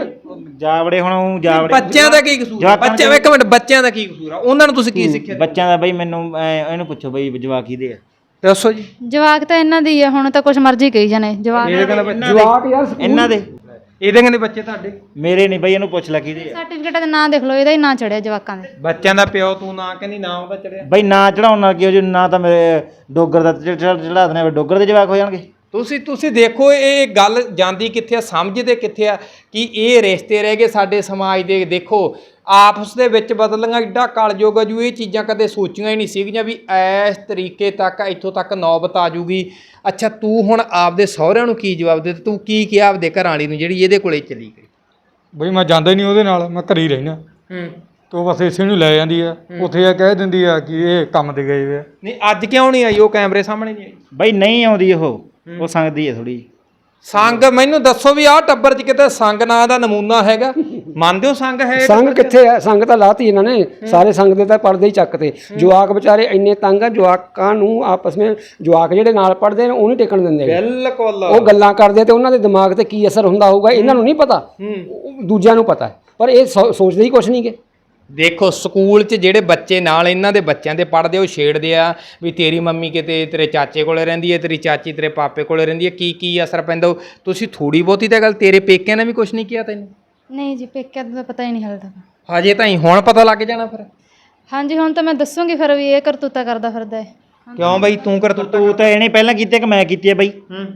ਜਾਵੜੇ ਹੁਣ ਊਂ ਜਾਵੜੇ। ਬੱਚਿਆਂ ਦਾ ਕੀ ਕਸੂਰ ਆ? ਜਵਾਕਾਂ ਇੱਕ ਮਿੰਟ ਬੱਚਿਆਂ ਦਾ ਕੀ ਕਸੂਰ ਆ? ਉਹਨਾਂ ਨੂੰ ਤੁਸੀਂ ਕੀ ਸਿੱਖਿਆ? ਬੱਚਿਆਂ ਦਾ ਬਈ ਮੈਨੂੰ ਐਂ- ਇਹਨੂੰ ਪੁੱਛੋ ਬਈ ਜਵਾਕ ਕਿਹਦੇ ਆ? ਦੱਸੋ ਜੀ। ਜਵਾਕ ਤਾਂ ਇਹਨਾਂ ਦੀ ਆ ਹੁਣ ਤਾਂ ਕੁਛ ਮਰਜ਼ੀ ਕਹੀ ਜਾਣੇ। ਜਵਾਕ ਜਵਾਕ ਯਾਰ ਇਹਨਾਂ ਦੇ। ਇਹਦੇ ਕਹਿੰਦੇ ਬੱਚੇ ਤੁਹਾਡੇ? ਮੇਰੇ ਨਹੀਂ ਬਈ ਇਹਨੂੰ ਪੁੱਛ ਲੈ ਕਿਹਦੇ ਆ। ਸਰਟੀਫਿਕੇਟ ਦੇ ਨਾਂ ਦੇਖ ਲਓ ਇਹਦਾ ਹੀ ਨਾਂ ਚੜਿਆ ਜਵਾਕਾਂ ਦੇ। ਬੱਚਿਆਂ ਦਾ ਪਿਓ ਤੂੰ ਨਾ ਕਹਿੰਦੀ ਨਾ ਉਹਦਾ ਚੜਿਆ। ਬਈ ਨਾ ਚੜਾਉਣ ਨਾਲ ਕੀ ਹੋ ਜੂ? ਨਾ ਤਾਂ ਮੇਰੇ ਡੋਗਰ ਦਾ ਚੜਾ ਦਨੇ ਡੋਗਰ ਦੇ ਜਵਾਕ ਹੋ ਜਾਣਗੇ। ਤੁਸੀਂ ਤੁਸੀਂ ਦੇਖੋ ਇਹ ਗੱਲ ਜਾਂਦੀ ਕਿੱਥੇ ਆ ਸਮਝਦੇ ਕਿੱਥੇ ਆ ਕਿ ਇਹ ਰਿਸ਼ਤੇ ਰਹਿ ਗਏ ਸਾਡੇ ਸਮਾਜ ਦੇ ਦੇਖੋ ਆਪਸ ਦੇ ਵਿੱਚ ਬਦਲੀਆਂ ਏਡਾ ਕਲਯੁਗ ਆ ਜੂ ਇਹ ਚੀਜ਼ਾਂ ਕਦੇ ਸੋਚੀਆਂ ਹੀ ਨਹੀਂ ਸੀਗੀਆਂ ਵੀ ਇਸ ਤਰੀਕੇ ਤੱਕ ਇੱਥੋਂ ਤੱਕ ਨੌਬਤ ਆ ਜੂਗੀ। ਅੱਛਾ ਤੂੰ ਹੁਣ ਆਪਦੇ ਸਹੁਰਿਆਂ ਨੂੰ ਕੀ ਜਵਾਬ ਦੇ ਤੂੰ ਕੀ ਕਿਹਾ ਆਪਦੇ ਘਰ ਵਾਲੀ ਨੂੰ ਜਿਹੜੀ ਇਹਦੇ ਕੋਲੇ ਚਲੀ ਗਈ? ਬਈ ਮੈਂ ਜਾਂਦਾ ਹੀ ਨਹੀਂ ਉਹਦੇ ਨਾਲ ਮੈਂ ਘਰੇ ਹੀ ਰਹਿਣਾ ਹੂੰ। ਤੋ ਬਸ ਇਸੇ ਨੂੰ ਲੈ ਜਾਂਦੀ ਆ ਉੱਥੇ ਆ ਕਹਿ ਦਿੰਦੀ ਆ ਕਿ ਇਹ ਕੰਮ ਤੇ ਗਏ ਵੇ ਆ। ਨਹੀਂ ਅੱਜ ਕਿਉਂ ਨਹੀਂ ਆਈ ਉਹ ਕੈਮਰੇ ਸਾਹਮਣੇ ਨਹੀਂ ਆਈ? ਬਈ ਨਹੀਂ ਆਉਂਦੀ ਉਹ। ਉਹ ਸੰਗਦੀ ਹੈ ਥੋੜੀ ਸੰਗ ਮੈਨੂੰ ਦੱਸੋ ਵੀ ਆਹ ਟੱਬਰ 'ਚ ਕਿਤੇ ਸੰਗ ਨਾਂ ਦਾ ਨਮੂਨਾ ਹੈਗਾ? ਮੰਨਦੇ ਹੋ ਸੰਗ ਹੈ ਸੰਗ ਕਿੱਥੇ ਹੈ? ਸੰਗ ਤਾਂ ਲਾਤੀ ਇਹਨਾਂ ਨੇ। ਸਾਰੇ ਸੰਗ ਦੇ ਤਾਂ ਪੜਦੇ ਹੀ ਚੱਕਤੇ। ਜਵਾਕ ਵਿਚਾਰੇ ਇੰਨੇ ਤੰਗ ਆ ਜਵਾਕਾਂ ਨੂੰ ਆਪਸ ਵਿੱਚ ਜਵਾਕ ਜਿਹੜੇ ਨਾਲ ਪੜਦੇ ਨੇ ਉਹ ਨਹੀਂ ਟਿਕਣ ਦਿੰਦੇ। ਬਿਲਕੁਲ। ਉਹ ਗੱਲਾਂ ਕਰਦੇ ਤੇ ਉਹਨਾਂ ਦੇ ਦਿਮਾਗ ਤੇ ਕੀ ਅਸਰ ਹੁੰਦਾ ਹੋਊਗਾ ਇਹਨਾਂ ਨੂੰ ਨਹੀਂ ਪਤਾ। ਦੂਜਿਆਂ ਨੂੰ ਪਤਾ। ਪਰ ਇਹ ਸੋ- ਸੋਚਦੇ ਹੀ ਕੁਛ ਨਹੀਂ ਗੇ ਦੇਖੋ ਸਕੂਲ 'ਚ ਜਿਹੜੇ ਬੱਚੇ ਨਾਲ ਇਹਨਾਂ ਦੇ ਬੱਚਿਆਂ ਦੇ ਪੜ੍ਹਦੇ ਉਹ ਛੇੜਦੇ ਆ ਵੀ ਤੇਰੀ ਮੰਮੀ ਕਿਤੇ ਤੇਰੇ ਚਾਚੇ ਕੋਲੇ ਰਹਿੰਦੀ ਹੈ ਤੇਰੀ ਚਾਚੀ ਤੇਰੇ ਪਾਪੇ ਕੋਲੇ ਰਹਿੰਦੀ ਹੈ ਕੀ ਕੀ ਅਸਰ ਪੈਂਦਾ? ਤੁਸੀਂ ਥੋੜੀ ਬਹੁਤੀ ਤਾਂ ਗੱਲ ਤੇਰੇ ਪੇਕਿਆਂ ਨੇ ਵੀ ਕੁਝ ਨਹੀਂ ਕੀਤਾ ਤੈਨੂੰ? ਨਹੀਂ ਜੀ ਪੇਕਿਆਂ ਦਾ ਤਾਂ ਪਤਾ ਹੀ ਨਹੀਂ ਹਲਦਾ ਹਜੇ ਤਾਂ ਹੀ ਹੁਣ ਪਤਾ ਲੱਗ ਜਾਣਾ ਫਿਰ। ਹਾਂਜੀ ਹੁਣ ਤਾਂ ਮੈਂ ਦੱਸੂਗੀ ਫਿਰ ਵੀ ਇਹ ਕਰਤੂਤਾ ਕਰਦਾ ਫਿਰਦਾ ਹੈ। ਕਿਉਂ ਬਈ? ਤੂੰ ਕਰ ਤੂੰ ਤੂੰ ਤਾਂ ਇਹਨੇ ਪਹਿਲਾਂ ਕੀਤੀ ਕਿ ਮੈਂ ਕੀਤੀ ਹੈ ਬਈ?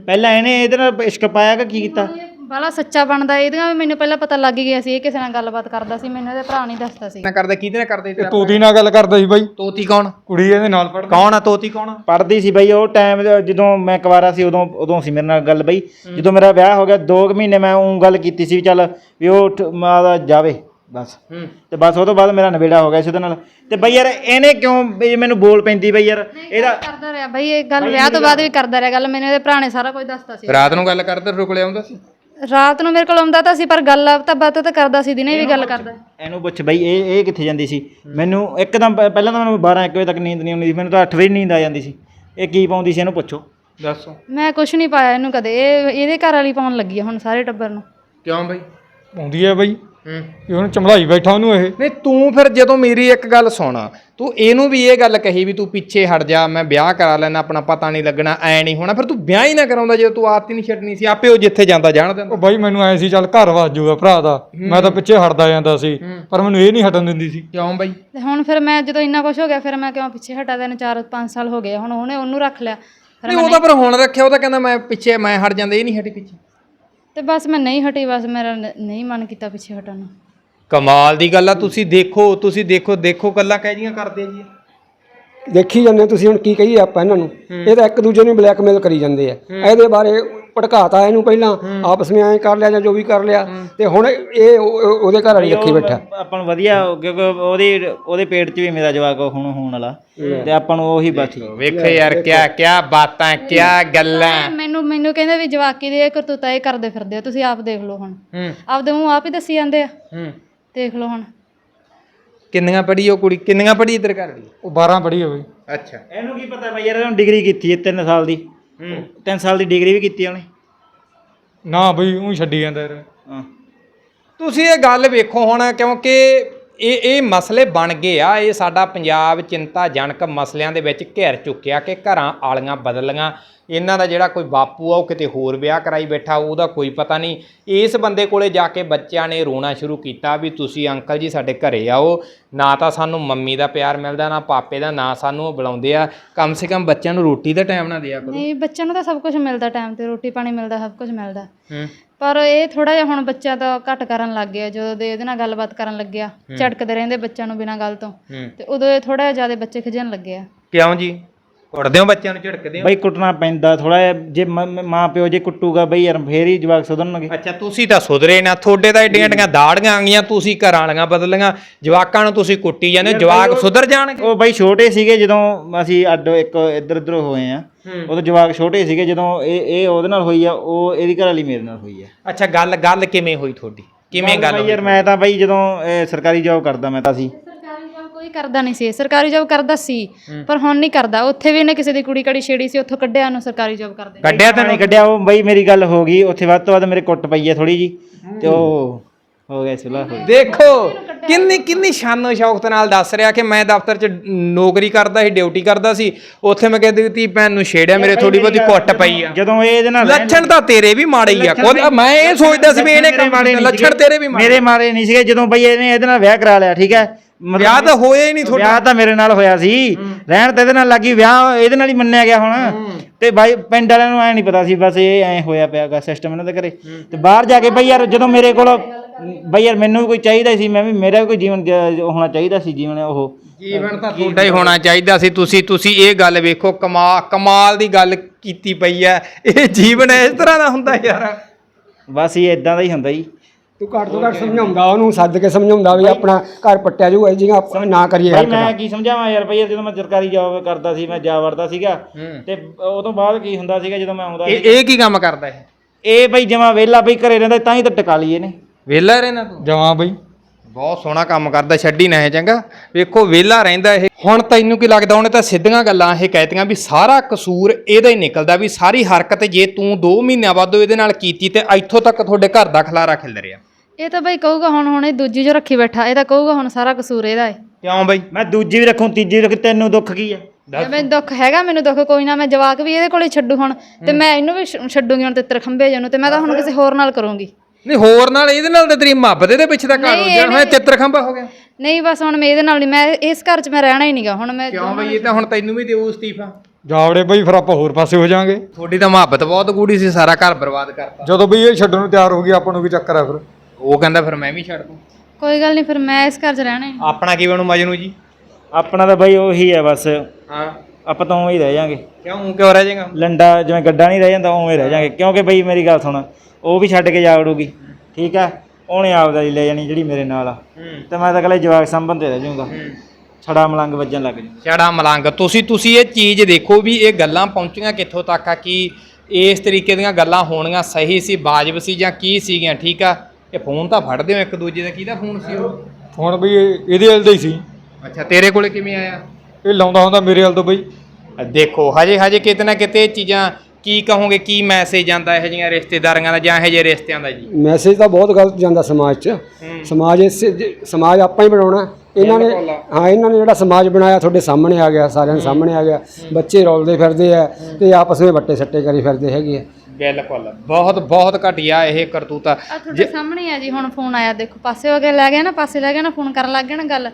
ਪਹਿਲਾਂ ਇਹਨੇ ਇਹਦੇ ਨਾਲ ਇਸ਼ਕ ਪਾਇਆ ਕਿ ਕੀ ਕੀਤਾ? ਬਾਲਾ ਸੱਚਾ ਬਣਦਾ ਇਹਦੀਆਂ ਵੀ ਮੈਨੂੰ ਪਹਿਲਾਂ ਪਤਾ ਲੱਗ ਗਿਆ ਸੀ ਇਹ ਕਿਸੇ ਨਾਲ ਗੱਲਬਾਤ ਕਰਦਾ ਸੀ ਮੈਨੂੰ ਇਹਦੇ ਭਰਾ ਨਹੀਂ ਦੱਸਦਾ ਸੀ। ਨਾ ਕਰਦਾ ਕਿਹਦੇ ਨਾਲ ਕਰਦੇ ਇਹ ਤੋਤੀ ਨਾਲ ਗੱਲ ਕਰਦਾ ਸੀ ਬਾਈ। ਤੋਤੀ ਕੌਣ? ਕੁੜੀ ਇਹਦੇ ਨਾਲ ਪੜ੍ਹਦੀ। ਕੌਣ ਆ ਤੋਤੀ ਕੌਣ ਆ? ਪੜਦੀ ਸੀ ਬਈ ਉਹ ਟਾਈਮ ਜਦੋਂ ਮੈਂ ਕੁਵਾਰਾ ਸੀ ਉਦੋਂ ਉਦੋਂ ਸੀ ਮੇਰੇ ਨਾਲ ਗੱਲ ਬਈ। ਜਦੋਂ ਮੇਰਾ ਵਿਆਹ ਹੋ ਗਿਆ 2 ਮਹੀਨੇ ਮੈਂ ਉਹ ਗੱਲ ਕੀਤੀ ਸੀ ਵੀ ਚੱਲ ਵੀ ਉਹ ਠ- ਮਾਂ ਦਾ ਜਾਵੇ ਬਸ। ਹੂੰ। ਤੇ ਬਸ ਉਹ ਤੋਂ ਬਾਅਦ ਮੇਰਾ ਨਵੇੜਾ ਹੋ ਗਿਆ ਸੀ ਉਹਦੇ ਨਾਲ। ਤੇ ਬਈ ਯਾਰ ਇਹਨੇ ਕਿਉਂ ਮੈਨੂੰ ਬੋਲ ਪੈਂਦੀ ਬਈ ਯਾਰ? ਇਹਦਾ ਕਰਦਾ ਰਿਹਾ ਬਈ ਇਹ ਗੱਲ ਵਿਆਹ ਤੋਂ ਬਾਅਦ ਵੀ ਕਰਦਾ ਰਿਹਾ ਗੱਲ ਮੈਨੂੰ ਇਹਦੇ ਭਰਾ ਨੇ ਸਾਰਾ ਕੁਝ ਦੱਸਤਾ ਸੀ। ਰਾਤ ਨੂੰ ਗੱਲ ਕਰਦੇ ਰੁਕ ਲਿਆਉਂਦਾ ਸੀ? ਰਾਤ ਨੂੰ ਮੇਰੇ ਕੋਲ ਆਉਂਦਾ ਤਾਂ ਸੀ ਪਰ ਗੱਲ ਤਾਂ ਬਾਤ ਤਾਂ ਕਰਦਾ ਸੀ ਦਿਨੇ ਵੀ ਗੱਲ ਕਰਦਾ। ਇਹਨੂੰ ਪੁੱਛ ਬਈ ਇਹ ਇਹ ਕਿੱਥੇ ਜਾਂਦੀ ਸੀ? ਮੈਨੂੰ ਇੱਕਦਮ ਪ- ਪਹਿਲਾਂ ਤਾਂ ਮੈਨੂੰ 12 1 ਵਜੇ ਤੱਕ ਨੀਂਦ ਨਹੀਂ ਆਉਂਦੀ ਸੀ ਮੈਨੂੰ ਤਾਂ 8 ਵਜੇ ਨੀਂਦ ਆ ਜਾਂਦੀ ਸੀ। ਇਹ ਕੀ ਪਾਉਂਦੀ ਸੀ ਇਹਨੂੰ ਪੁੱਛੋ। ਦੱਸੋ। ਮੈਂ ਕੁਛ ਨਹੀਂ ਪਾਇਆ ਇਹਨੂੰ ਕਦੇ ਇਹ ਇਹਦੇ ਘਰ ਵਾਲੀ ਪਾਉਣ ਲੱਗੀ ਆ ਹੁਣ ਸਾਰੇ ਟੱਬਰ ਨੂੰ। ਕਿਉਂ ਬਈ? ਆਉਂਦੀ ਹੈ ਬਈ। ਹੂੰ। ਇਹ ਹੁਣ ਚਮੜਾਈ ਬੈਠਾ ਉਹਨੂੰ ਇਹ। ਨਹੀਂ ਤੂੰ ਫਿਰ ਜਦੋਂ ਮੇਰੀ ਇੱਕ ਗੱਲ ਸੁਣ ਤੂੰ ਇਹਨੂੰ ਵੀ ਇਹ ਗੱਲ ਕਹੀ ਵੀ ਤੂੰ ਪਿੱਛੇ ਹਟ ਜਾ ਮੈਂ ਵਿਆਹ ਕਰਾ ਲੈਣਾ ਆਪਣਾ ਪਤਾ ਨਹੀਂ ਲੱਗਣਾ ਐ ਨਹੀਂ ਹੋਣਾ। ਫਿਰ ਤੂੰ ਵਿਆਹ ਹੀ ਨਾ ਕਰਾਉਂਦਾ ਜੇ ਤੂੰ ਆਦਤ ਹੀ ਨਹੀਂ ਛੱਡਣੀ ਸੀ ਆਪੇ ਉਹ ਜਿੱਥੇ ਜਾਂਦਾ ਜਾਣ ਦਿੰਦਾ। ਉਹ ਬਾਈ ਮੈਨੂੰ ਐ ਸੀ ਚੱਲ ਘਰ ਵੱਜ ਜਾਊਗਾ ਭਰਾ ਦਾ। ਮੈਂ ਤਾਂ ਪਿੱਛੇ ਹਟਦਾ ਜਾਂਦਾ ਸੀ ਪਰ ਮੈਨੂੰ ਇਹ ਨਹੀਂ ਹਟਣ ਦਿੰਦੀ ਸੀ। ਕਿਉਂ ਬਈ? ਤੇ ਹੁਣ ਫਿਰ ਮੈਂ ਜਦੋਂ ਇੰਨਾ ਕੁਛ ਹੋ ਗਿਆ ਫਿਰ ਮੈਂ ਕਿਉਂ ਪਿੱਛੇ ਹਟਾ ਦੇਣ 4-5 ਸਾਲ ਹੋ ਗਏ ਹੁਣ ਉਹਨੇ ਉਹਨੂੰ ਰੱਖ ਲਿਆ। ਫਿਰ ਨਹੀਂ ਉਹ ਤਾਂ ਫਿਰ ਹੁਣ ਰੱਖਿਆ ਉਹ ਤਾਂ ਕਹਿੰਦਾ ਮੈਂ ਪਿੱਛੇ ਮੈਂ ਹਟ ਜਾਂਦਾ ਇਹ ਨਹੀਂ ਹਟੀ ਪਿੱਛੇ। ਤੇ ਬਸ ਮੈਂ ਨਹੀਂ ਹਟੀ ਬਸ ਮੇਰਾ ਨ- ਨਹੀਂ ਮਨ ਕੀਤਾ ਪਿੱਛੇ ਹਟਣ ਨੂੰ। ਕਮਾਲ ਦੀ ਗੱਲ ਆ ਤੁਸੀਂ ਦੇਖੋ ਤੁਸੀਂ ਦੇਖੋ ਦੇਖੋ ਕੱਲਾ ਕਹਿ ਜੀਆਂ ਕਰਦੇ ਜੀ। ਦੇਖੀ ਜਾਂਦੇ ਤੁਸੀਂ ਹੁਣ ਕੀ ਕਹੀਏ ਆਪਾਂ ਇਹਨਾਂ ਨੂੰ। ਇਹ ਤਾਂ ਇੱਕ ਦੂਜੇ ਨੂੰ ਬਲੈਕਮੇਲ ਕਰੀ ਜਾਂਦੇ ਆ। ਇਹਦੇ ਬਾਰੇ ਭੜਕਾਤਾ ਇਹਨੂੰ ਪਹਿਲਾਂ ਆਪਸ ਵਿੱਚ ਐਂ ਕਰ ਲਿਆ ਜਾਂ ਜੋ ਵੀ ਕਰ ਲਿਆ ਤੇ ਹੁਣ ਇਹ ਉਹ- ਉਹ- ਉਹਦੇ ਘਰ ਵਾਲੀ ਰੱਖੀ ਬੈਠਾ। ਆਪਾਂ ਨੂੰ ਵਧੀਆ ਕਿਉਂਕਿ ਉਹਦੀ ਉਹਦੇ ਪੇਟ 'ਚ ਵੀ ਮੇਰਾ ਜਵਾਕ ਹੁਣ ਹੋਣ ਵਾਲਾ। ਤੇ ਆਪਾਂ ਨੂੰ ਉਹੀ ਬਸ। ਠੀਕ ਵੇਖੋ ਯਾਰ ਕਿਆ ਕਿਆ ਬਾਤਾਂ ਕਿਆ ਗੱਲਾਂ। ਮੈਨੂੰ ਮੈਨੂੰ ਕਹਿੰਦੇ ਵੀ ਜਵਾਕੀ ਦੇ ਕਰਤੂਤਾ ਇਹ ਕਰਦੇ ਫਿਰਦੇ ਆ ਤੁਸੀਂ ਆਪ ਦੇਖ ਲਓ ਹੁਣ। ਹੂੰ। ਆਪਦੇ ਮੂੰਹ ਆਪ ਹੀ ਦੱਸੀ ਜਾਂਦੇ ਆ। ਹੂੰ। ਦੇਖ ਲਓ ਹੁਣ। ਕਿੰਨੀਆਂ ਪੜੀ ਉਹ ਕੁੜੀ? ਕਿੰਨੀਆਂ ਪੜੀ ਇਧਰ ਕਰ ਲਈ ਉਹ 12 ਪੜ੍ਹੀ ਹੈ ਬਈ। ਅੱਛਾ। ਇਹਨੂੰ ਕੀ ਪਤਾ ਬਈ ਯਾਰ ਉਹਨੇ ਡਿਗਰੀ ਕੀਤੀ ਹੈ 3 ਸਾਲ ਦੀ। ਹੂੰ। 3 ਸਾਲ ਦੀ ਡਿਗਰੀ ਵੀ ਕੀਤੀ ਉਹਨੇ। ਨਾ ਬਈ ਉਹ ਛੱਡੀ ਜਾਂਦਾ ਯਾਰ। ਹਾਂ। ਤੁਸੀਂ ਇਹ ਗੱਲ ਵੇਖੋ ਹੁਣ ਕਿਉਂਕਿ ਇਹ ਇਹ ਮਸਲੇ ਬਣ ਗਏ ਆ। ਇਹ ਸਾਡਾ ਪੰਜਾਬ ਚਿੰਤਾਜਨਕ ਮਸਲਿਆਂ ਦੇ ਵਿੱਚ ਘਿਰ ਚੁੱਕਿਆ ਕਿ ਘਰਾਂ ਆਲੀਆਂ ਬਦਲੀਆਂ। ਇਹਨਾਂ ਦਾ ਜਿਹੜਾ ਕੋਈ ਬਾਪੂ ਆ ਉਹ ਕਿਤੇ ਹੋਰ ਵਿਆਹ ਕਰਾਈ ਬੈਠਾ ਉਹਦਾ ਕੋਈ ਪਤਾ ਨਹੀਂ। ਇਸ ਬੰਦੇ ਕੋਲੇ ਜਾ ਕੇ ਬੱਚਿਆਂ ਨੇ ਰੋਣਾ ਸ਼ੁਰੂ ਕੀਤਾ ਵੀ ਤੁਸੀਂ ਅੰਕਲ ਜੀ ਸਾਡੇ ਘਰੇ ਆਓ। ਨਾ ਤਾਂ ਸਾਨੂੰ ਮੰਮੀ ਦਾ ਪਿਆਰ ਮਿਲਦਾ ਨਾ ਪਾਪੇ ਦਾ ਨਾ ਸਾਨੂੰ ਉਹ ਬੁਲਾਉਂਦੇ ਆ। ਕਮ ਸੇ ਕਮ ਬੱਚਿਆਂ ਨੂੰ ਰੋਟੀ ਦਾ ਟਾਈਮ ਨਾ ਦਿਆ ਕਰੋ। ਨਹੀਂ ਬੱਚਿਆਂ ਨੂੰ ਤਾਂ ਸਭ ਕੁਝ ਮਿਲਦਾ ਟਾਈਮ ਤੇ ਰੋਟੀ ਪਾਣੀ ਮਿਲਦਾ ਸਭ ਕੁਝ ਮਿਲਦਾ। ਹੂੰ। ਪਰ ਇਹ ਥੋੜਾ ਜਿਹਾ ਹੁਣ ਬੱਚਾ ਤਾਂ ਘੱਟ ਕਰਨ ਲੱਗ ਗਿਆ ਜਦੋਂ ਦੇ ਇਹਦੇ ਨਾਲ ਗੱਲਬਾਤ ਕਰਨ ਲੱਗਿਆ ਝਟਕਦੇ ਰਹਿੰਦੇ ਬੱਚਿਆਂ ਨੂੰ ਬਿਨਾਂ ਗੱਲ ਤੋਂ ਹੂੰ। ਤੇ ਉਦੋਂ ਇਹ ਥੋੜਾ ਜਿਹਾ ਜ਼ਿਆਦਾ ਬੱਚੇ ਖਿਜਣ ਲੱਗੇ ਆ। ਕਿਉਂ ਜੀ? ਕੁੱਟਦੇ ਹੋ ਬੱਚਿਆਂ ਨੂੰ ਝਿੜਕਦੇ ਹੋ? ਬਈ ਕੁੱਟਣਾ ਪੈਂਦਾ ਥੋੜਾ ਜੇ ਮ- ਪਿਓ ਜੇ ਕੁੱਟੂਗਾ ਬਈ ਯਾਰ ਫੇਰ ਹੀ ਜਵਾਕ ਸੁਧਰਨਗੇ। ਅੱਛਾ ਤੁਸੀਂ ਤਾਂ ਸੁਧਰੇ ਨਾ ਤੁਹਾਡੇ ਤਾਂ ਏਡੀਆਂ ਏਡੀਆਂ ਦਾੜੀਆਂ ਆ ਗਈਆਂ ਤੁਸੀਂ ਘਰਾਂ ਵਾਲੀਆਂ ਬਦਲੀਆਂ ਜਵਾਕਾਂ ਨੂੰ ਤੁਸੀਂ ਕੁੱਟੀ ਜਾਂਦੇ ਹੋ, ਜਵਾਕ ਸੁਧਰ ਜਾਣਗੇ। ਉਹ ਬਈ ਛੋਟੇ ਸੀਗੇ ਜਦੋਂ ਅਸੀਂ ਅੱਡ ਇੱਕ ਇੱਧਰ ਉੱਧਰ ਹੋਏ ਆ ਉਦੋਂ ਜਵਾਕ ਛੋਟੇ ਸੀਗੇ ਜਦੋਂ ਇਹ ਇਹ ਉਹਦੇ ਨਾਲ ਹੋਈ ਆ ਉਹ ਇਹਦੀ ਘਰ ਵਾਲੀ ਮੇਰੇ ਨਾਲ ਹੋਈ ਆ। ਅੱਛਾ ਗੱਲ ਗੱਲ ਕਿਵੇਂ ਹੋਈ ਤੁਹਾਡੀ? ਕਿਵੇਂ ਗੱਲ ਬਈ ਯਾਰ ਮੈਂ ਤਾਂ ਬਈ ਜਦੋਂ ਇਹ ਸਰਕਾਰੀ ਜੌਬ ਕਰਦਾ ਮੈਂ ਤਾਂ ਸੀ। ਕੋਈ ਕਰਦਾ ਨਹੀਂ ਸੀ ਸਰਕਾਰੀ ਜੌਬ ਕਰਦਾ ਸੀ ਪਰ ਹੁਣ ਨਹੀਂ ਕਰਦਾ। ਉੱਥੇ ਵੀ ਇਹਨੇ ਕਿਸੇ ਦੀ ਕੁੜੀ ਕੜੀ ਛੇੜੀ ਸੀ ਉੱਥੋਂ ਕੱਢਿਆ ਉਹਨੂੰ ਸਰਕਾਰੀ ਜੌਬ ਕਰਦੇ। ਕੱਢਿਆ ਤਾਂ ਨਹੀਂ ਕੱਢਿਆ। ਉਹ ਬਈ ਮੇਰੀ ਗੱਲ ਹੋ ਗਈ ਉੱਥੇ ਵੱਧ ਤੋਂ ਵੱਧ ਮੇਰੇ ਕੁੱਟ ਪਈ ਆ ਥੋੜੀ ਜੀ ਤੇ ਉਹ ਹੋ ਗਿਆ ਸੁਲਾ ਹੋ ਗਈ ਦੇਖੋ ਕਿੰਨੀ ਕਿੰਨੀ ਸ਼ਾਨੋ ਸ਼ੌਕਤ ਨਾਲ ਦੱਸ ਰਿਹਾ ਕਿ ਮੈਂ ਦਫ਼ਤਰ 'ਚ ਨੌਕਰੀ ਕਰਦਾ ਸੀ ਡਿਊਟੀ ਕਰਦਾ ਸੀ ਉੱਥੇ ਮੈਂ ਕਹਿੰਦੀ ਤੀ ਭੈਣ ਨੂੰ ਛੇੜਿਆ ਮੇਰੇ ਥੋੜੀ ਬਹੁਤੀ ਕੁੱਟ ਪਈ ਆ। ਜਦੋਂ ਇਹ ਇਹਦੇ ਨਾਲ ਲੱਛਣ ਤਾਂ ਤੇਰੇ ਵੀ ਮਾੜੇ ਹੀ ਆ। ਖੁਦ ਮੈਂ ਇਹ ਸੋਚਦਾ ਸੀ ਵੀ ਇਹਨੇ ਮਾੜੇ ਕੰਮ ਲੱਛਣ। ਤੇਰੇ ਵੀ ਮਾੜੇ ਮੇਰੇ ਮਾਰੇ ਨਹੀਂ ਸੀਗੇ। ਜਦੋਂ ਬਈ ਇਹਨੇ ਇਹਦੇ ਨਾਲ ਵਿਆਹ ਕਰਾ ਲਿਆ ਠੀਕ ਹੈ? ਵਿਆਹ ਤਾਂ ਹੋਇਆ ਹੀ ਨਹੀਂ ਤੁਹਾਡਾ। ਵਿਆਹ ਤਾਂ ਮੇਰੇ ਨਾਲ ਹੋਇਆ ਸੀ। ਰਹਿਣ ਤੇ ਇਹਦੇ ਨਾਲ ਲੱਗੀ ਵਿਆਹ ਇਹਦੇ ਨਾਲ ਹੀ ਮੰਨਿਆ ਗਿਆ ਹੁਣ। ਤੇ ਬਾਈ ਪਿੰਡ ਵਾਲਿਆਂ ਨੂੰ ਐ ਨਹੀਂ ਪਤਾ ਸੀ ਬਸ ਇਹ ਐ ਹੋਇਆ ਪਿਆਗਾ ਸਿਸਟਮ ਇਹਨਾਂ ਦੇ ਘਰੇ। ਤੇ ਬਾਹਰ ਜਾ ਕੇ ਬਈ ਯਾਰ ਜਦੋਂ ਮੇਰੇ ਕੋਲ ਬਈ ਯਾਰ ਮੈਨੂੰ ਵੀ ਕੋਈ ਚਾਹੀਦਾ ਸੀ ਮੈਂ ਵੀ ਮੇਰਾ ਵੀ ਕੋਈ ਜੀਵਨ ਜ- ਹੋਣਾ ਚਾਹੀਦਾ ਸੀ ਜੀਵਨ ਉਹ। ਜੀਵਨ ਤਾਂ ਤੁਹਾਡਾ ਹੀ ਹੋਣਾ ਚਾਹੀਦਾ ਸੀ ਤੁਸੀਂ ਤੁਸੀਂ ਇਹ ਗੱਲ ਵੇਖੋ ਕਮਾ ਕਮਾਲ ਦੀ ਗੱਲ ਕੀਤੀ ਪਈ ਹੈ। ਇਹ ਜੀਵਨ ਇਸ ਤਰ੍ਹਾਂ ਦਾ ਹੁੰਦਾ ਯਾਰ। ਬਸ ਇਹ ਇਦਾਂ ਦਾ ਹੀ ਹੁੰਦਾ ਜੀ। ਤੂੰ ਘੱਟ ਤੋਂ ਘੱਟ ਸਮਝਾਉਂਦਾ ਉਹਨੂੰ ਸੱਦ ਕੇ ਸਮਝਾਉਂਦਾ ਵੀ ਆਪਣਾ ਘਰ ਪੱਟਿਆ ਜਾਊ ਇਹ ਜਿਹੀਆਂ ਆਪਾਂ ਨਾ ਕਰੀਏ ਭਾਈ ਹਰਕਤਾਂ ਮੈਂ ਕੀ ਸਮਝਾਵਾਂ ਯਾਰ ਬਈ ਜਦੋਂ ਮੈਂ ਸਰਕਾਰੀ ਜੌਬ ਕਰਦਾ ਸੀ ਮੈਂ ਜਾ ਵੜਦਾ ਸੀਗਾ ਤੇ ਉਹ ਤੋਂ ਬਾਅਦ ਕੀ ਹੁੰਦਾ ਸੀਗਾ ਜਦੋਂ ਮੈਂ ਆਉਂਦਾ ਇਹ ਇਹ ਕੀ ਕੰਮ ਕਰਦਾ ਇਹ? ਇਹ ਬਈ ਜਮਾ ਵਿਹਲਾ ਬਈ ਘਰੇ ਰਹਿੰਦਾ ਤਾਂ ਹੀ ਤਾਂ ਟਕਾ ਲਈ ਇਹਨੇ। ਵਿਹਲਾ ਰਹਿਣਾ ਤੂੰ? ਜਵਾਂ ਬਈ। ਬਹੁਤ ਸੋਹਣਾ ਕੰਮ ਕਰਦਾ ਛੱਡੀ ਨਾ ਇਹ ਚੰਗਾ। ਵੇਖੋ ਵਿਹਲਾ ਰਹਿੰਦਾ ਇਹ। ਹੁਣ ਤੈਨੂੰ ਕੀ ਲੱਗਦਾ ਉਹਨੇ ਤਾਂ ਸਿੱਧੀਆਂ ਗੱਲਾਂ ਇਹ ਕਹਿਤੀਆਂ ਵੀ ਸਾਰਾ ਕਸੂਰ ਇਹਦਾ ਹੀ ਨਿਕਲਦਾ ਵੀ ਸਾਰੀ ਹਰਕਤ ਜੇ ਤੂੰ 2 ਮਹੀਨਿਆਂ ਬਾਅਦ ਇਹਦੇ ਨਾਲ ਕੀਤੀ ਤੇ ਇੱਥੋਂ ਤੱਕ ਤੁਹਾਡੇ ਘਰ ਦਾ ਖਲਾਰਾ ਖਿਲ ਰਿਹਾ। ਇਹ ਤਾਂ ਬਈ ਕਹੂਗਾ ਹੁਣ ਹੁਣ ਇਹ ਦੂਜੀ ਜੋ ਰੱਖੀ ਬੈਠਾ ਇਹ ਤਾਂ ਕਹੂਗਾ ਹੁਣ ਸਾਰਾ ਕਸੂਰ ਇਹਦਾ ਹੈ ਕਿਉਂ ਬਈ? ਮੈਂ ਦੂਜੀ ਵੀ ਰੱਖੂ ਤੀਜੀ ਵੀ ਰੱਖੂ ਤੈਨੂੰ ਦੁੱਖ ਕੀ ਆ? ਜਿਵੇਂ ਦੁੱਖ ਹੈਗਾ ਮੈਨੂੰ ਦੁੱਖ ਕੋਈ ਨਾ ਮੈਂ ਜਵਾਕ ਵੀ ਇਹਦੇ ਕੋਲੇ ਛੱਡੂ ਹੁਣ ਤੇ ਮੈਂ ਇਹਨੂੰ ਵੀ ਛ- ਛੱਡੂਗੀ ਹੁਣ ਤਿੱਤਰ ਖੰਭੇ ਜਿਹਨੂੰ ਤੇ ਮੈਂ ਤਾਂ ਹੁਣ ਕਿਸੇ ਹੋਰ ਨਾਲ ਕਰੂੰਗੀ। ਨਹੀਂ ਹੋਰ ਨਾਲ ਇਹਦੇ ਨਾਲ ਤਾਂ ਤੇਰੀ ਮੁਹੱਬਤ ਇਹਦੇ ਪਿੱਛੇ ਤਾਂ ਘਰ ਹੋ ਗਿਆ ਹੁਣ ਇਹ ਚਿੱਤਰ ਖੰਭਾ ਹੋ ਗਿਆ। ਨਹੀਂ ਬਸ ਹੁਣ ਮੈਂ ਇਹਦੇ ਨਾਲ ਨਹੀਂ ਮੈਂ ਇਸ ਘਰ 'ਚ ਮੈਂ ਰਹਿਣਾ ਹੀ ਨਹੀਂਗਾ ਹੁਣ ਮੈਂ ਕਿਉਂ ਬਈ? ਇਹ ਤਾਂ ਹੁਣ ਤੈਨੂੰ ਵੀ ਦਿਓ ਅਸਤੀਫਾ। ਜਾਵੜੇ ਬਈ ਫਿਰ ਆਪਾਂ ਹੋਰ ਪਾਸੇ ਹੋ ਜਾਾਂਗੇ। ਤੁਹਾਡੀ ਤਾਂ ਮੁਹੱਬਤ ਬਹੁਤ ਗੂੜੀ ਸੀ ਸਾਰਾ ਘਰ ਬਰਬਾਦ ਕਰਤਾ। ਜਦੋਂ ਬਈ ਇਹ ਛੱਡਣ ਨੂੰ ਤਿਆਰ ਹੋ ਗਈ ਆਪਾਂ ਨੂੰ ਕੀ ਚੱਕਰ ਆ ਫਿਰ? ਉਹ ਕਹਿੰਦਾ ਫਿਰ ਮੈਂ ਵੀ ਛੱਡ ਦੂੰ। ਕੋਈ ਗੱਲ ਨਹੀਂ ਫਿਰ ਮੈਂ ਇਸ ਘਰ 'ਚ ਰਹਿਣਾ ਹੀ। ਆਪਣਾ ਕੀ ਬਣੂ ਮਜਨੂ ਜੀ? ਆਪਣਾ ਤਾਂ ਬਈ ਉਹੀ ਆ ਬਸ। ਹਾਂ। ਆਪਾਂ ਤਾਂ ਉਵੇਂ ਹੀ ਰਹਿ ਜਾਾਂਗੇ। ਕਿਉਂ ਕਿਉਂ ਰਹਿ ਜਾਏਗਾ? ਲੰਡਾ ਜਿਵੇਂ ਗੱਡਾ ਨਹੀਂ ਰਹਿ ਜਾਂਦਾ ਉਵੇਂ ਰਹਿ ਜਾਾਂਗੇ। ਕਿਉਂਕਿ ਬਈ ਮੇਰੀ ਗੱਲ ਸੁਣ ਉਹ ਵੀ ਛੱਡ ਕੇ ਜਾ ਵੜੂਗੀ। ਠੀਕ ਆ ਉਹਨੇ ਆਪਦਾ ਹੀ ਲੈ ਜਾਣੀ ਜਿਹੜੀ ਮੇਰੇ ਨਾਲ ਆ। ਹੂੰ। ਤੇ ਮੈਂ ਤਾਂ ਇਕੱਲੇ ਜਵਾਕ ਸੰਬੰਧ ਤੇ ਰਹਿ ਜਾਊਂਗਾ। ਛੜਾ ਮਲੰਗ ਵੱਜਣ ਲੱਗ ਜੂ ਛੜਾ ਮਲੰਗ। ਤੁਸੀਂ ਤੁਸੀਂ ਇਹ ਚੀਜ਼ ਦੇਖੋ ਵੀ ਇਹ ਗੱਲਾਂ ਪਹੁੰਚੀਆਂ ਕਿੱਥੋਂ ਤੱਕ ਆ ਕਿ ਇਸ ਤਰੀਕੇ ਦੀਆਂ ਗੱਲਾਂ ਹੋਣੀਆਂ ਸਹੀ ਸੀ ਵਾਜਬ ਸੀ ਜਾਂ ਕੀ ਸੀਗੀਆਂ ਠੀਕ ਆ? ਇਹ ਫੋਨ ਤਾਂ ਫੜਦੇ ਹੋ ਇੱਕ ਦੂਜੇ ਦਾ ਕਿਹਦਾ ਫੋਨ ਸੀ ਉਹ? ਹੁਣ ਬਈ ਇਹ- ਇਹਦੇ ਵੱਲ ਦਾ ਹੀ ਸੀ। ਅੱਛਾ ਤੇਰੇ ਕੋਲੇ ਕਿਵੇਂ ਆਇਆ? ਇਹ ਲਾਉਂਦਾ ਹੁੰਦਾ ਮੇਰੇ ਵੱਲ ਤੋਂ ਬਈ। ਦੇਖੋ ਹਜੇ ਹਜੇ ਕਿਤੇ ਨਾ ਕਿਤੇ ਇਹ ਚੀਜ਼ਾਂ ਕੀ ਕਹੋਗੇ ਕੀ ਮੈਸੇਜ ਜਾਂਦਾ ਇਹੋ ਜਿਹੀਆਂ ਰਿਸ਼ਤੇਦਾਰੀਆਂ ਦਾ ਜਾਂ ਇਹੋ ਜਿਹੇ ਰਿਸ਼ਤਿਆਂ ਦਾ ਜੀ? ਮੈਸੇਜ ਤਾਂ ਬਹੁਤ ਗਲਤ ਜਾਂਦਾ ਸਮਾਜ 'ਚ। ਸਮਾਜ ਇਸ ਸਮਾਜ ਆਪਾਂ ਹੀ ਬਣਾਉਣਾ। ਇਹਨਾਂ ਨੇ ਹਾਂ ਇਹਨਾਂ ਨੇ ਜਿਹੜਾ ਸਮਾਜ ਬਣਾਇਆ ਤੁਹਾਡੇ ਸਾਹਮਣੇ ਆ ਗਿਆ ਸਾਰਿਆਂ ਦੇ ਸਾਹਮਣੇ ਆ ਗਿਆ। ਬੱਚੇ ਰੋਲਦੇ ਫਿਰਦੇ ਆ ਤੇ ਆਪਸ ਵਿੱਚ ਵੱਟੇ ਸੱਟੇ ਕਰੀ ਫਿਰਦੇ ਹੈਗੇ ਆ। ਬਿਲਕੁਲ ਬਹੁਤ ਬਹੁਤ ਘਟੀਆ ਇਹ ਕਰਤੂਤਾ ਆ। ਤੁਹਾਡੇ ਸਾਹਮਣੇ ਆ ਜੀ ਹੁਣ ਫੋਨ ਆਇਆ ਦੇਖੋ ਪਾਸੇ ਹੋ ਕੇ ਲੈ ਗਿਆ ਨਾ ਪਾਸੇ ਲੈ ਗਿਆ ਨਾ ਫੋਨ ਕਰਨ ਲੱਗ ਗਿਆ ਨਾ ਗੱਲ।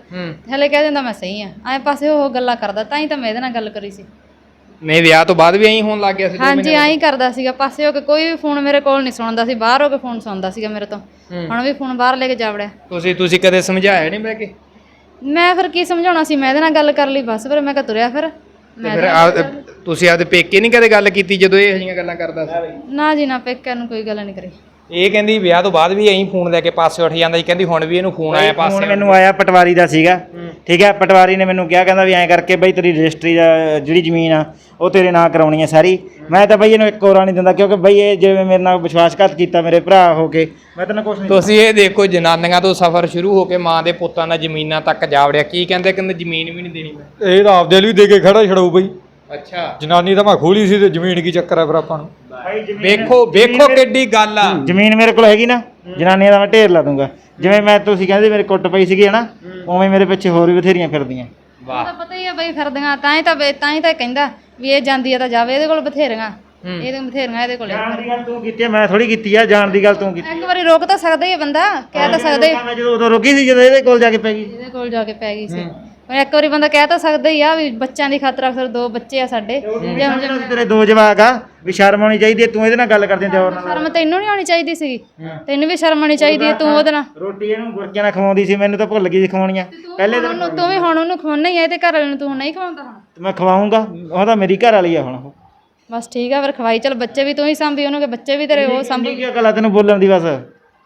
ਹਲੇ ਕਹਿ ਦਿੰਦਾ ਮੈਂ ਸਹੀ ਆ। ਐ ਪਾਸੇ ਉਹ ਗੱਲਾਂ ਕਰਦਾ ਤਾਂ ਹੀ ਤਾਂ ਮੈਂ ਇਹਦੇ ਨਾਲ ਗੱਲ ਕਰੀ ਸੀ। ਨਹੀਂ ਵਿਆਹ ਤੋਂ ਬਾਅਦ ਵੀ ਐਂ ਹੋਣ ਲੱਗ ਗਿਆ ਸੀ ਹਾਂਜੀ ਐਂ ਕਰਦਾ ਸੀਗਾ। ਪਾਸੇ ਹੋ ਕੇ ਕੋਈ ਵੀ ਫੋਨ ਮੇਰੇ ਕੋਲ ਨਹੀਂ ਸੁਣਦਾ ਸੀ ਬਾਹਰ ਹੋ ਕੇ ਫੋਨ ਸੁਣਦਾ ਸੀਗਾ ਮੇਰੇ ਤੋਂ। ਹੁਣ ਵੀ ਫੋਨ ਬਾਹਰ ਲੈ ਕੇ ਜਾ ਵੜਿਆ। ਤੁਸੀਂ ਤੁਸੀਂ ਕਦੇ ਸਮਝਾਇਆ ਨਹੀਂ ਬਹਿ ਕੇ? ਮੈਂ ਫਿਰ ਕੀ ਸਮਝਾਉਣਾ ਸੀ? ਮੈਂ ਇਹਦੇ ਨਾਲ ਗੱਲ ਕਰ ਲਈ ਬਸ ਫਿਰ ਮੈਂ ਕਿਹਾ ਤੁਰਿਆ ਫਿਰ। ਤੇ ਫਿਰ ਆਪ- ਤੁਸੀਂ ਆਪਦੇ ਪੇਕੇ ਨਹੀਂ ਕਦੇ ਗੱਲ ਕੀਤੀ ਜਦੋਂ ਇਹ ਜਿਹੀਆਂ ਗੱਲਾਂ ਕਰਦਾ ਸੀ? ਨਾ ਜੀ ਨਾ ਪੇਕਿਆਂ ਨੂੰ ਕੋਈ ਗੱਲ ਨਹੀਂ ਕਰੀ। ਇਹ ਕਹਿੰਦੀ ਵਿਆਹ ਤੋਂ ਬਾਅਦ ਵੀ ਐਂ ਫੋਨ ਲੈ ਕੇ ਪਾਸੇ ਉੱਠ ਜਾਂਦਾ ਸੀ। ਕਹਿੰਦੀ ਹੁਣ ਵੀ ਇਹਨੂੰ ਫੋਨ ਆਇਆ ਫੋਨ ਪਾਸੇ ਮੈਨੂੰ ਆਇਆ ਪਟਵਾਰੀ ਦਾ ਸੀਗਾ। ਠੀਕ ਹੈ ਪਟਵਾਰੀ ਨੇ ਮੈਨੂੰ ਕਿਹਾ ਕਹਿੰਦਾ ਵੀ ਐਂ ਕਰਕੇ ਬਈ ਤੇਰੀ ਰਜਿਸਟਰੀ ਦਾ ਜਿਹੜੀ ਜ਼ਮੀਨ ਆ ਉਹ ਤੇਰੇ ਨਾਂ ਕਰਾਉਣੀ ਹੈ ਸਾਰੀ। ਮੈਂ ਤਾਂ ਬਈ ਇਹਨੂੰ ਇੱਕ ਕੋਰਾ ਨਹੀਂ ਦਿੰਦਾ ਕਿਉਂਕਿ ਬਈ ਇਹ ਜਿਵੇਂ ਮੇਰੇ ਨਾਲ ਵਿਸ਼ਵਾਸਘਾਤ ਕੀਤਾ ਮੇਰੇ ਭਰਾ ਹੋ ਕੇ ਮੈਂ ਤੈਨੂੰ ਕੁਝ ਨਹੀਂ ਤੁਸੀਂ ਇਹ ਦੇਖੋ ਜਨਾਨੀਆਂ ਤੋਂ ਸਫ਼ਰ ਸ਼ੁਰੂ ਹੋ ਕੇ ਮਾਂ ਦੇ ਪੁੱਤਾਂ ਦਾ ਜ਼ਮੀਨਾਂ ਤੱਕ ਜਾ ਵੜਿਆ। ਕੀ ਕਹਿੰਦੇ ਕਹਿੰਦੇ ਜ਼ਮੀਨ ਵੀ ਨਹੀਂ ਦੇਣੀ ਮੈਂ। ਇਹ ਤਾਂ ਆਪਦੇ ਲਈ ਦੇ ਕੇ ਖੜਾ ਛੜਾਊ ਬਈ। ਅੱਛਾ। ਜਨਾਨੀ ਤਾਂ ਮੈਂ ਖੋਲੀ ਸੀ ਤੇ ਜ਼ਮੀਨ ਕੀ ਚੱਕਰ ਹੈ ਫਿਰ ਆਪਾਂ ਨੂੰ? ਵੇਖੋ ਵੇਖੋ ਕਿੱਡੀ ਗੱਲ ਆ। ਜ਼ਮੀਨ ਮੇਰੇ ਕੋਲ ਹੈਗੀ ਨਾ ਜਨਾਨੀਆਂ ਦਾ ਮੈਂ ਢੇਰ ਲਾ ਦੂੰਗਾ। ਜਿਵੇਂ ਮੈਂ ਤੁਸੀਂ ਕਹਿੰਦੇ ਮੇਰੇ ਕੁੱਟ ਪਈ ਸੀਗੀ ਹਨਾ? ਉਵੇਂ ਮੇਰੇ ਪਿੱਛੇ ਹੋਰ ਵੀ ਬਥੇਰੀਆਂ ਫਿਰਦੀਆਂ। ਵਾਹ। ਤਾਂ ਪਤਾ ਹੀ ਆ ਬਈ ਫਿਰਦੀਆਂ ਤਾਂ ਹੀ ਤਾਂ ਬਈ- ਤਾਂ ਹੀ ਤਾਂ ਕਹਿੰਦਾ ਵੀ ਇਹ ਜਾਂਦੀ ਆ ਤਾਂ ਜਾਵੇ ਇਹਦੇ ਕੋਲ ਬਥੇਰੀਆਂ। ਇਹਦੇ ਬਥੇਰੀਆਂ ਇਹਦੇ ਕੋਲ ਜਾਣ ਦੀ ਗੱਲ ਤੂੰ ਕੀਤੀ ਮੈਂ ਥੋੜੀ ਕੀਤੀ ਆ ਜਾਣ ਦੀ ਗੱਲ ਤੂੰ ਕੀਤੀ ਇੱਕ ਵਾਰੀ ਰੋਕ ਤਾਂ ਸਕਦਾ ਹੀ ਆ ਬੰਦਾ ਕਹਿ ਤਾਂ ਸਕਦਾ। ਹੀ ਮੈਂ ਜਦੋਂ ਉਦੋਂ ਰੁਕੀ ਸੀ ਜਦੋਂ ਇਹਦੇ ਕੋਲ ਜਾ ਕੇ ਪੈ ਗਈ। ਇਹਦੇ ਕੋਲ ਜਾ ਕੇ ਪੈ ਗਈ ਸੀ। ਹੁਣ ਇੱਕ ਵਾਰੀ ਬੰਦਾ ਕਹਿ ਤਾਂ ਸਕਦਾ ਹੀ ਆ ਵੀ ਬੱਚਿਆਂ ਦੀ ਖਾਤਰ ਅਕਸਰ ਦੋ ਬੱਚੇ ਆ ਸਾਡੇ। ਜੇ ਹੁਣ ਸੀ ਤੇਰੇ ਦੋ ਜਵਾਕ ਆ ਵੀ ਸ਼ਰਮ ਆਉਣੀ ਚਾਹੀਦੀ ਹੈ ਤੂੰ ਇਹਦੇ ਨਾਲ ਗੱਲ ਕਰਦੀ ਤੇ ਹੋਰ ਨਾਲ। ਸ਼ਰਮ ਤੈਨੂੰ ਨਹੀਂ ਆਉਣੀ ਚਾਹੀਦੀ ਸੀ ਤੈਨੂੰ ਵੀ ਸ਼ਰਮ ਆਉਣੀ ਚਾਹੀਦੀ ਹੈ ਤੂੰ ਉਹਦੇ ਨਾਲ। ਰੋਟੀ ਇਹਨੂੰ ਗੁਰਕਿਆਂ ਨਾਲ ਖਵਾਉਂਦੀ ਸੀ ਮੈਨੂੰ ਤਾਂ ਭੁੱਲ ਗਈ ਸੀ ਖਵਾਉਣੀਆਂ ਪਹਿਲੇ ਉਹਨੂੰ ਤੂੰ ਵੀ ਹੁਣ ਉਹਨੂੰ ਖਵਾਉਣਾ ਹੀ ਆ ਤੇ ਘਰ ਵਾਲੇ ਨੂੰ ਤੂੰ ਨਹੀਂ ਖਵਾਉਂਦਾ ਹੁਣ। ਮੈਂ ਖਵਾਉਂਗਾ ਉਹ ਤਾਂ ਮੇਰੀ ਘਰ ਵਾਲੀ ਆ ਹੁਣ ਉਹ। ਬਸ ਠੀਕ ਆ ਫਿਰ ਖਵਾਈ ਚਲ ਬੱਚੇ ਵੀ ਤੂੰ ਹੀ ਸੰਭੀ ਉਹਨੂੰ ਕਿ ਬੱਚੇ ਵੀ ਤੇਰੇ ਉਹ ਸੰਭ। ਕੀ ਗੱਲ ਆ ਤੈਨੂੰ ਬੋਲਣ ਦੀ ਬਸ?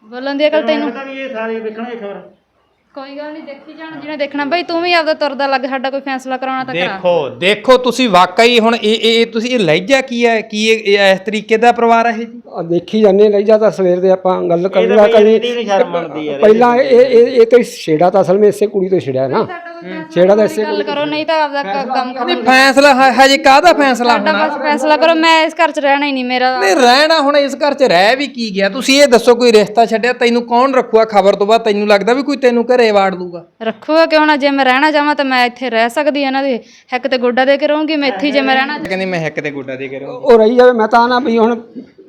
ਬੋਲਣ ਦੀ ਅਕਲ ਤੈਨੂੰ ਪਤਾ ਵੀ ਇਹ ਸਾਰੇ ਵੇਖਣਗੇ ਖਬਰ। ਕੋਈ ਗੱਲ ਨਹੀਂ ਦੇਖੀ ਜਾਣ ਜਿਹਨੇ ਦੇਖਣਾ ਬਈ ਤੂੰ ਵੀ ਆਪਦਾ ਤੁਰਦਾ ਲੱਗ ਸਾਡਾ ਕੋਈ ਫੈਸਲਾ ਕਰਾਉਣਾ ਤਾਂ ਕਰਾ। ਦੇਖੋ ਦੇਖੋ ਤੁਸੀਂ ਵਾਕਈ ਹੁਣ ਇਹ ਇਹ ਤੁਸੀਂ ਇਹ ਲਹਿਜਾ ਕੀ ਹੈ ਕੀ ਇਹ ਇਹ ਇਸ ਤਰੀਕੇ ਦਾ ਪਰਿਵਾਰ ਹੈ ਇਹ? ਜੀ ਆ ਦੇਖੀ ਜਾਂਦੇ ਲਈ ਜਾ ਤਾਂ ਸਵੇਰ ਦੇ ਆਪਾਂ ਗੱਲ ਕਰ ਤਾਂ ਲਿਆ ਬਈ ਕਰੀ ਪਹਿਲਾਂ ਇਹ ਇਹ ਇਹ ਤਾਂ ਛੇੜਾ ਤਾਂ ਅਸਲ ਵਿੱਚ ਇਸੇ ਕੁੜੀ ਤੋਂ ਛੇੜਿਆ ਨਾ। ਛੇੜਾ ਤਾਂ ਇਸੇ ਗੱਲ ਕਰੋ ਨਹੀਂ ਤਾਂ ਆਪਦਾ ਕ- ਕੰਮ ਕਰੋ। ਨਹੀਂ ਫੈਸਲਾ ਹ- ਹਜੇ ਕਾਹਦਾ ਫੈਸਲਾ ਸਾਡਾ ਬਸ ਫੈਸਲਾ ਕਰੋ ਮੈਂ ਇਸ ਘਰ 'ਚ ਰਹਿਣਾ ਹੀ ਨਹੀਂ ਮੇਰਾ ਨਹੀਂ ਰਹਿਣਾ ਹੁਣ ਇਸ ਘਰ 'ਚ ਰਹਿ ਵੀ ਕੀ ਗਿਆ? ਤੁਸੀਂ ਇਹ ਦੱਸੋ ਕੋਈ ਰਿਸ਼ਤਾ ਛੱਡਿਆ? ਤੈਨੂੰ ਕੌਣ ਰੱਖੂਗਾ ਖਬਰ ਤੋਂ ਬਾਅਦ? ਤੈਨੂੰ ਲੱਗਦਾ ਵੀ ਕੋਈ ਤੈਨੂੰ ਘਰੇ ਵਾੜ ਲੂਗਾ? ਰੱਖੂਗਾ ਕਿਉਂ ਨਾ? ਜੇ ਮੈਂ ਰਹਿਣਾ ਚਾਹਾਂ ਤਾਂ ਮੈਂ ਇੱਥੇ ਰਹਿ ਸਕਦੀ ਹਾਂ ਇਹਨਾਂ ਦੇ। ਹੱਕ ਤੇ ਗੋਡਾ ਦੇ ਕੇ ਰਹੂੰਗੀ ਮੈਂ ਇੱਥੇ ਹੀ ਜੇ ਮੈਂ ਰਹਿਣਾ ਕਹਿੰਦੀ ਮੈਂ ਹਿੱਕ ਤੇ ਗੋਡਾ ਦੇ ਕੇ ਰਹੂੰ ਉਹ ਰਹੀ ਜਾਵੇ ਮੈਂ ਤਾਂ ਨਾ ਵੀ ਹੁਣ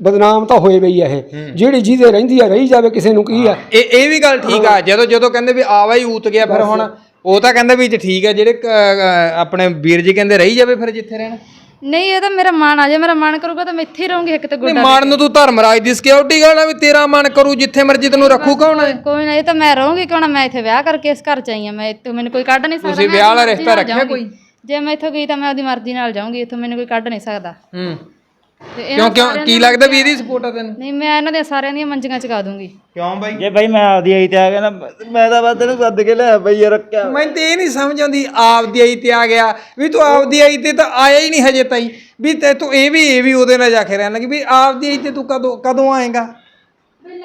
ਬਦਨਾਮ ਤਾਂ ਹੋਏ ਪਈ ਆ ਇਹ। ਜਿਹੜੀ ਜਿਹਦੇ ਰਹਿੰਦੀ ਆ ਰਹੀ ਜਾਵੇ ਕਿਸੇ ਨੂੰ ਕੀ ਆ? ਇਹ ਇਹ ਵੀ ਗੱਲ ਠੀਕ ਆ। ਜਦੋਂ ਜਦੋਂ ਕਹਿੰਦੇ ਵੀ ਆਵਾ ਹੀ ਊਤ ਗਿਆ ਫਿਰ ਹੁਣ ਉਹ ਤਾਂ ਕਹਿੰਦੇ ਵੀ ਜੇ ਠੀਕ ਹੈ ਜਿਹੜੇ ਕ- ਅ, ਆਪਣੇ ਵੀਰ ਜੀ ਕਹਿੰਦੇ ਰਹੀ ਜਾਵੇ ਫਿਰ ਜਿੱਥੇ ਰਹਿਣਾ। ਨਹੀਂ ਇਹ ਤਾਂ ਮੇਰਾ ਮਨ ਆ ਜੇ ਮੇਰਾ ਮਨ ਕਰੂਗਾ ਤਾਂ ਮੈਂ ਇੱਥੇ ਹੀ ਰਹੂੰਗੀ ਹੱਕ ਤੇ ਨਹੀਂ ਗੋਡਾ ਨੂੰ ਤੂੰ ਧਰਮਰਾਜ ਦੀ ਸਿਕਿਉਰਿਟੀ ਗਾਣਾ ਵੀ ਤੇਰਾ ਮਨ ਕਰੂ ਜਿੱਥੇ ਮਰਜ਼ੀ ਤੈਨੂੰ ਰੱਖੂ ਕੌਣ ਹੈ ਕੋਈ ਨਾ ਇਹ ਤਾਂ ਮੈਂ ਰਹੂੰਗੀ ਕਿਉਂ ਨਾ ਮੈਂ ਇੱਥੇ ਵਿਆਹ ਕਰਕੇ ਇਸ ਘਰ ਚ ਆਈ ਹਾਂ ਮੈਂ ਇੱਥੇ ਮੈਨੂੰ ਕੋਈ ਕੱਢ ਨਹੀਂ ਸਕਦਾ ਤੁਸੀਂ ਮੈਂ ਵਿਆਹ ਵਾਲਾ ਆਪਣੀ ਰਿਸ਼ਤਾ ਮਰਜ਼ੀ ਰੱਖਿਆ ਕੋਈ? ਜਾਊਂਗੀ। ਜੇ ਮੈਂ ਇੱਥੋਂ ਗਈ ਤਾਂ ਮੈਂ ਉਹਦੀ ਮਰਜ਼ੀ ਨਾਲ ਜਾਊਂਗੀ ਇੱਥੋਂ ਮੈਨੂੰ ਕੋਈ ਕੱਢ ਨਹੀਂ ਸਕਦਾ। ਹੂੰ। ਤੇ ਕਿਉਂ ਕਿਉਂ ਕੀ ਲੱਗਦਾ ਵੀ ਇਹਦੀ ਸਪੋਰਟ ਆ ਤੈਨੂੰ? ਨਹੀਂ ਮੈਂ ਇਹਨਾਂ ਦੀਆਂ ਸਾਰਿਆਂ ਦੀਆਂ ਮੰਜੀਆਂ ਚਕਾ ਦੂੰਗੀ। ਕਿਉਂ ਬਾਈ? ਜੇ ਬਾਈ ਮੈਂ ਆਪਦੀ ਆਈ ਤੇ ਆ ਗਿਆ ਨਾ ਮੈਂ ਤਾਂ ਬਸ ਤੈਨੂੰ ਸੱਦ ਕੇ ਲਿਆ ਬਈ ਯਾਰ ਰੱਖਿਆ ਮੈਨੂੰ ਤੇ ਇਹ ਨਹੀਂ ਸਮਝ ਆਉਂਦੀ ਆਪਦੀ ਆਈ ਤੇ ਆ ਗਿਆ। ਵੀ ਤੂੰ ਆਪਦੀ ਆਈ ਤੇ ਤਾਂ ਆਇਆ ਹੀ ਨਹੀਂ ਹਜੇ ਤਾਈ। ਵੀ ਤੇ ਤੂੰ ਇਹ ਵੀ ਇਹ ਵੀ ਉਹਦੇ ਨਾਲ ਜਾ ਕੇ ਰਹਿਣ ਲੱਗੀ। ਵੀ ਆਪਦੀ ਆਈ ਤੇ ਤੂੰ ਕਦੋਂ ਕਦੋਂ ਆਏਗਾ?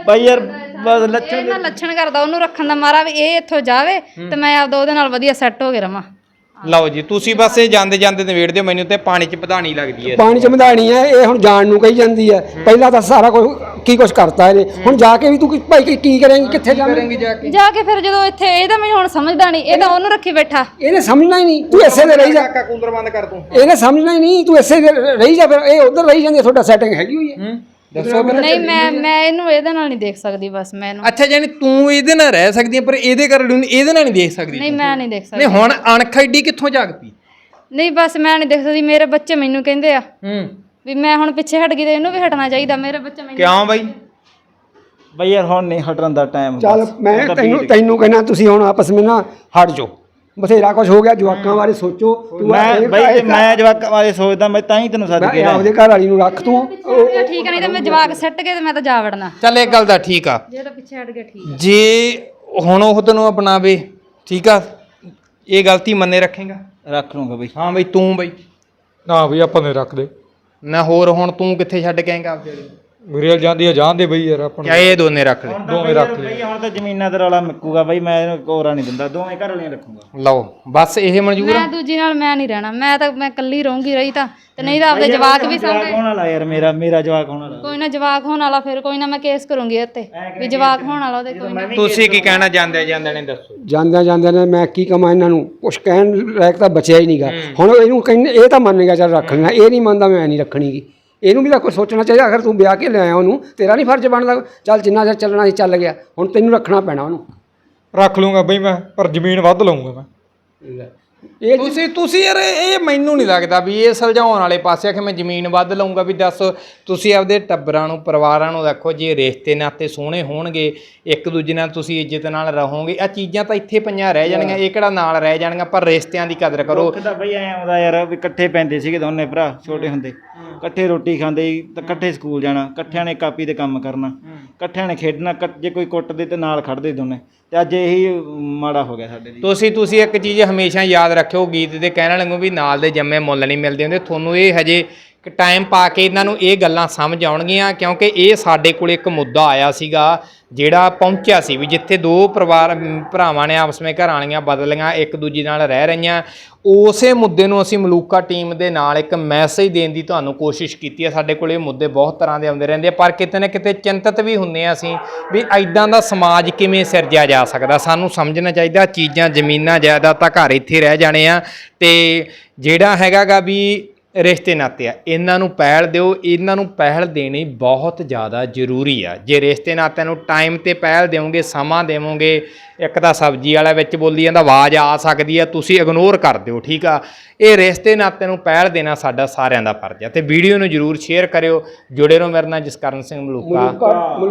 ਬਾਈ ਯਾਰ ਬਸ ਲੱਛਣ ਇਹ ਨਾ ਲੱਛਣ ਕਰਦਾ ਉਹਨੂੰ ਰੱਖਣ ਦਾ ਮਾਰਾ ਵੀ ਇਹ ਇੱਥੋਂ ਜਾਵੇ ਤੇ ਮੈਂ ਆਪਦਾ ਉਹਦੇ ਨਾਲ ਵਧੀਆ ਸੈੱਟ ਹੋ ਕੇ ਰਵਾਂ। ਲਓ ਜੀ ਤੁਸੀਂ ਬਸ ਇਹ ਜਾਂਦੇ ਜਾਂਦੇ ਨਿਬੇੜ ਦਿਓ ਮੈਨੂੰ ਤੇ ਪਾਣੀ ਚ ਪਧਾਣੀ ਲੱਗਦੀ ਹੈ। ਪਾਣੀ ਚ ਮਧਾਣੀ ਹੈ ਇਹ ਹੁਣ ਜਾਣ ਨੂੰ ਕਹੀ ਜਾਂਦੀ ਹੈ। ਪਹਿਲਾਂ ਤਾਂ ਸਾਰਾ ਕੁਝ ਕੀ ਕੁਝ ਕਰਤਾ ਇਹਨੇ। ਹੁਣ ਜਾ ਕੇ ਵੀ ਤੂੰ ਕੀ- ਭਾਈ ਕੀ- ਕੀ ਕਰੇਂਗੀ ਕਿੱਥੇ ਜਾਵੇਂਗੀ? ਜਾ ਕੇ? ਜਾ ਕੇ ਫਿਰ ਜਦੋਂ ਇੱਥੇ ਇਹ ਤਾਂ ਮੈਨੂੰ ਹੁਣ ਸਮਝਦਾ ਨਹੀਂ ਇਹ ਤਾਂ ਉਹਨੂੰ ਰੱਖੀ ਬੈਠਾ। ਇਹਨੇ ਸਮਝਣਾ ਹੀ ਨਹੀਂ ਤੂੰ ਐਸੇ ਦੇ ਰਹੀ ਜਾ। ਕਾਕਾ ਕੂਲਰ ਬੰਦ ਕਰ ਤੂੰ। ਇਹਨੇ ਸਮਝਣਾ ਹੀ ਨਹੀਂ ਤੂੰ ਐਸੇ ਦੇ ਰਹੀ ਜਾ ਫਿਰ ਇਹ ਉਧਰ ਰਹੀ ਜਾਂਦੀ ਹੈ, ਤੁਹਾਡਾ ਸੈਟਿੰਗ ਹੈਗੀ ਹੋਈ ਹੈ। ਦੱਸੋ ਫਿਰ। ਨਹੀਂ ਮੈਂ ਮੈਂ ਇਹਨੂੰ ਇਹਦੇ ਨਾਲ ਨਹੀਂ ਦੇਖ ਸਕਦੀ ਬਸ ਮੈਂ ਇਹਨੂੰ ਅੱਛਾ ਜਾਨੀ ਤੂੰ ਇਹਦੇ ਨਾਲ ਰਹਿ ਸਕਦੀ ਹੈ ਪਰ ਇਹਦੇ ਘਰ ਨੂੰ ਇਹਦੇ ਨਾਲ ਨਹੀਂ ਦੇਖ ਸਕਦੀ ਨਹੀਂ ਮੈਂ ਨਹੀਂ ਦੇਖ ਸਕਦੀ। ਨਹੀਂ ਹੁਣ ਅਣਖ ਐਡੀ ਕਿੱਥੋਂ ਜਾਗ ਪਈ? ਨਹੀਂ ਬਸ ਮੈਂ ਨਹੀਂ ਦੇਖ ਸਕਦੀ ਮੇਰੇ ਬੱਚੇ ਮੈਨੂੰ ਕਹਿੰਦੇ ਆ। ਹੂੰ। ਵੀ ਮੈਂ ਹੁਣ ਪਿੱਛੇ ਹਟ ਗਈ ਤੇ ਇਹਨੂੰ ਵੀ ਹਟਣਾ ਚਾਹੀਦਾ ਮੇਰੇ ਬੱਚੇ ਮੈਨੂੰ ਕਿਉਂ ਬਾਈ? ਬਾਈ ਯਾਰ ਹੁਣ ਨਹੀਂ ਹਟਣ ਦਾ ਟਾਈਮ ਚੱਲ ਮੈਂ ਤੈਨੂੰ ਤੈਨੂੰ ਕਹਿਣਾ ਤੁਸੀਂ ਹੁਣ ਆਪਸ ਵਿੱਚ ਨਾ ਹਟ ਜਾਓ। ਬਥੇਰਾ ਕੁਝ ਹੋ ਗਿਆ ਜਵਾਕਾਂ ਬਾਰੇ ਸੋਚੋ। ਤੂੰ ਮੈਂ ਬਾਈ ਜੇ ਮੈਂ ਜਵਾਕਾਂ ਬਾਰੇ ਸੋਚਦਾ ਮੈਂ ਤਾਂ ਹੀ ਤੈਨੂੰ ਸੱਦ ਕੇ ਲਿਆ ਆਪਦੇ ਘਰ ਵਾਲੀ ਨੂੰ ਰੱਖ ਤੂੰ। ਠੀਕ ਹੈ ਨਹੀਂ ਤਾਂ ਮੈਂ ਜਵਾਕ ਸੱਟ ਕੇ ਤੇ ਮੈਂ ਤਾਂ ਜਾ ਵੜਨਾ। ਚੱਲ ਇਹ ਗੱਲ ਦਾ ਠੀਕ ਆ। ਜੇ ਤਾਂ ਪਿੱਛੇ ਹਟ ਗਿਆ ਠੀਕ ਜੇ ਹੁਣ ਉਹ ਤੈਨੂੰ ਅਪਣਾਵੇ ਠੀਕ ਆ ਇਹ ਗਲਤੀ ਮੰਨੇ ਰੱਖੇਗਾ? ਰੱਖ ਲੂੰਗਾ ਬਾਈ। ਹਾਂ ਬਈ ਤੂੰ ਬਈ। ਨਾ ਵੀ ਆਪਾਂ ਨੇ ਰੱਖ ਦੇ। ਨਾ ਹੋਰ ਹੁਣ ਤੂੰ ਕਿੱਥੇ ਛੱਡ ਕੇ ਆਏਗਾ ਆਪਦੇ ਵਾਲੇ ਨੂੰ? ਗੁਰੇਲ ਜਾਂਦੀ ਆ ਜਾਂਦੇ ਬਈ ਯਾਰ ਆਪਾਂ ਨੂੰ। ਚਾਹੇ ਇਹ ਦੋਨੇ ਰੱਖ ਲੈ। ਦੋਵੇਂ ਰੱਖ ਲਈ ਹੁਣ ਤਾਂ ਜ਼ਮੀਨਾਂ ਦਾ ਰੌਲਾ ਮੁੱਕੂਗਾ ਬਈ ਮੈਂ ਇਹਨੂੰ ਕੋਰਾ ਨਹੀਂ ਦਿੰਦਾ ਦੋਵੇਂ ਘਰ ਵਾਲੀਆਂ ਰੱਖੂਗਾ। ਲਓ ਬਸ ਇਹ ਮਨਜ਼ੂਰ ਆ। ਮੈਂ ਦੂਜੀ ਨਾਲ ਮੈਂ ਨਹੀਂ ਰਹਿਣਾ ਮੈਂ ਤਾਂ ਮੈਂ ਇਕੱਲੀ ਰਹੂੰਗੀ ਰਹੀ ਤਾਂ। ਤੇ ਨਹੀਂ ਤਾਂ ਆਪਦੇ ਜਵਾਕ ਵੀ ਜਵਾਕ ਸਾਹਮਣੇ ਹੋਣ ਵਾਲਾ ਯਾਰ ਮੇਰਾ ਮੇਰਾ ਜਵਾਕ ਹੋਣ ਵਾਲਾ। ਕੋਈ ਨਾ ਜਵਾਕ ਹੋਣ ਵਾਲਾ ਫਿਰ ਕੋਈ ਨਾ ਮੈਂ ਕੇਸ ਕਰੂੰਗੀ ਇੱਥੇ ਵੀ ਜਵਾਕ ਹੋਣ ਵਾਲਾ ਉਹਦੇ ਕੋਈ ਨਾ। ਤੁਸੀਂ ਕੀ ਕਹਿਣਾ ਜਾਂਦੇ ਜਾਂਦੇ ਨੇ ਦੱਸੋ? ਜਾਂਦਿਆਂ ਜਾਂਦਿਆਂ ਨੇ ਮੈਂ ਕੀ ਕਮਾਂ ਇਹਨਾਂ ਨੂੰ? ਕੁਛ ਕਹਿਣ ਲਾਇਕ ਤਾਂ ਬਚਿਆ ਹੀ ਨਹੀਂਗਾ ਹੁਣ ਇਹਨੂੰ ਕਹਿੰਦੇ ਇਹ ਤਾਂ ਮੰਨੇਗਾ ਚੱਲ ਰੱਖ ਲੈਣਾ। ਇਹ ਨਹੀਂ ਮੰਨਦਾ ਮੈਂ ਨਹੀਂ ਰੱਖਣੀਗੀ। ਇਹਨੂੰ ਵੀ ਤਾਂ ਕੁਝ ਸੋਚਣਾ ਚਾਹੀਦਾ ਅਗਰ ਤੂੰ ਵਿਆਹ ਕੇ ਲਿਆਇਆ ਉਹਨੂੰ ਤੇਰਾ ਨਹੀਂ ਫਰਜ਼ ਬਣਦਾ ਚੱਲ ਜਿੰਨਾ ਚਿਰ ਚੱਲਣਾ ਸੀ ਚੱਲ ਗਿਆ ਹੁਣ ਤੈਨੂੰ ਰੱਖਣਾ ਪੈਣਾ ਉਹਨੂੰ। ਰੱਖ ਲੂੰਗਾ ਬਈ ਮੈਂ ਪਰ ਜ਼ਮੀਨ ਵੱਧ ਲਊਂਗਾ ਮੈਂ। ਇਹ ਤੁਸੀਂ ਤੁਸੀਂ ਯਾਰ ਇਹ ਮੈਨੂੰ ਨਹੀਂ ਲੱਗਦਾ ਵੀ ਇਹ ਸੁਲਝਾਉਣ ਵਾਲੇ ਪਾਸੇ ਆ ਕਿ ਮੈਂ ਜ਼ਮੀਨ ਵੱਧ ਲਊਂਗਾ ਵੀ ਦੱਸ ਤੁਸੀਂ ਆਪਦੇ ਟੱਬਰਾਂ ਨੂੰ ਪਰਿਵਾਰਾਂ ਨੂੰ ਦੇਖੋ ਜੇ ਰਿਸ਼ਤੇ ਨਾਤੇ ਸੋਹਣੇ ਹੋਣਗੇ ਇੱਕ ਦੂਜੇ ਨਾਲ ਤੁਸੀਂ ਇੱਜ਼ਤ ਨਾਲ ਰਹੋਗੇ ਆ ਚੀਜ਼ਾਂ ਤਾਂ ਇੱਥੇ ਪਈਆਂ ਰਹਿ ਜਾਣਗੀਆਂ ਇਹ ਕਿਹੜਾ ਨਾਲ ਰਹਿ ਜਾਣਗੀਆਂ ਪਰ ਰਿਸ਼ਤਿਆਂ ਦੀ ਕਦਰ ਕਰੋ। ਤਾਂ ਬਈ ਐ ਆਉਂਦਾ ਯਾਰ ਵੀ ਇਕੱਠੇ ਪੈਂਦੇ ਸੀਗੇ ਦੋਨੇ ਭਰਾ ਛੋਟੇ ਹੁੰਦੇ। ਇਕੱਠੇ ਰੋਟੀ ਖਾਂਦੇ ਸੀ ਤਾਂ ਇਕੱਠੇ ਸਕੂਲ ਜਾਣਾ ਇਕੱਠਿਆਂ ਨੇ ਕਾਪੀ ਤੇ ਕੰਮ ਕਰਨਾ ਇਕੱਠਿਆਂ ਨੇ ਖੇਡਣਾ ਇਕੱਠ- ਜੇ ਕੋਈ ਕੁੱਟਦੇ ਤੇ ਨਾਲ ਖੜਦੇ ਦੋਨੇ। ਤੇ ਅੱਜ ਇਹੀ ਮਾੜਾ ਹੋ ਗਿਆ ਸਾਡੇ ਲਈ। ਤੁਸੀਂ ਤੁਸੀਂ ਇੱਕ ਚੀਜ਼ ਹਮੇਸ਼ਾ ਯਾਦ ਰੱਖਿਓ ਗੀਤ ਦੇ ਕਹਿਣ ਵਾਲੇ ਵੀ ਨਾਲ ਦੇ ਜੰਮੇ ਮੁੱਲ ਨਹੀਂ ਮਿਲਦੇ ਹੁੰਦੇ। ਤੁਹਾਨੂੰ ਇਹ ਹਜੇ ਟਾਈਮ ਪਾ ਕੇ ਇਹਨਾਂ ਨੂੰ ਇਹ ਗੱਲਾਂ ਸਮਝ ਆਉਣਗੀਆਂ, ਕਿਉਂਕਿ ਇਹ ਸਾਡੇ ਕੋਲ ਇੱਕ ਮੁੱਦਾ ਆਇਆ ਸੀਗਾ, ਜਿਹੜਾ ਪਹੁੰਚਿਆ ਸੀ ਵੀ ਜਿੱਥੇ ਦੋ ਪਰਿਵਾਰ ਭਰਾਵਾਂ ਨੇ ਆਪਸ ਵਿੱਚ ਘਰਾਂ ਵਾਲੀਆਂ ਬਦਲੀਆਂ, ਇੱਕ ਦੂਜੇ ਨਾਲ ਰਹਿ ਰਹੀਆਂ। ਉਸੇ ਮੁੱਦੇ ਨੂੰ ਅਸੀਂ ਮਲੂਕਾ ਟੀਮ ਦੇ ਨਾਲ ਇੱਕ ਮੈਸੇਜ ਦੇਣ ਦੀ ਤੁਹਾਨੂੰ ਕੋਸ਼ਿਸ਼ ਕੀਤੀ ਹੈ। ਸਾਡੇ ਕੋਲ ਇਹ ਮੁੱਦੇ ਬਹੁਤ ਤਰ੍ਹਾਂ ਦੇ ਆਉਂਦੇ ਰਹਿੰਦੇ ਆ, ਪਰ ਕਿਤੇ ਨਾ ਕਿਤੇ ਚਿੰਤਤ ਵੀ ਹੁੰਨੇ ਆ ਅਸੀਂ ਵੀ ਐਦਾਂ ਦਾ ਸਮਾਜ ਕਿਵੇਂ ਸਿਰਜਿਆ ਜਾ ਸਕਦਾ। ਸਾਨੂੰ ਸਮਝਣਾ ਚਾਹੀਦਾ, ਚੀਜ਼ਾਂ ਜ਼ਮੀਨਾਂ, ਜਾਇਦਾਦਾਂ ਘਰ ਇੱਥੇ ਰਹਿ ਜਾਣੇ ਆ। ਤੇ ਜਿਹੜਾ ਹੈਗਾਗਾ ਵੀ ਰਿਸ਼ਤੇ ਨਾਤੇ ਆ। ਇਹਨਾਂ ਨੂੰ ਪਹਿਲ ਦਿਓ ਇਹਨਾਂ ਨੂੰ ਪਹਿਲ ਦੇਣੀ ਬਹੁਤ ਜ਼ਿਆਦਾ ਜ਼ਰੂਰੀ ਆ। ਜੇ ਰਿਸ਼ਤੇ ਨਾਤਿਆਂ ਨੂੰ ਟਾਈਮ ਤੇ ਪਹਿਲ ਦਿਓਗੇ ਸਮਾਂ ਦੇਵੋਗੇ ਇੱਕ ਤਾਂ ਸਬਜ਼ੀ ਵਾਲਾ ਵਿੱਚ ਬੋਲੀ ਜਾਂਦਾ ਆਵਾਜ਼ ਆ ਸਕਦੀ ਆ ਤੁਸੀਂ ਇਗਨੋਰ ਕਰ ਦਿਓ ਠੀਕ ਆ? ਇਹ ਰਿਸ਼ਤੇ ਨਾਤੇ ਨੂੰ ਪਹਿਲ ਦੇਣਾ ਸਾਡਾ ਸਾਰਿਆਂ ਦਾ ਫਰਜ਼ ਆ। ਤੇ ਵੀਡੀਓ ਨੂੰ ਜਰੂਰ ਸ਼ੇਅਰ ਕਰਿਓ। ਜੁੜੇ ਰਹੋ ਮੇਰੇ ਨਾਲ ਜਸਕਰਨ ਸਿੰਘ ਮਲੂਕਾ।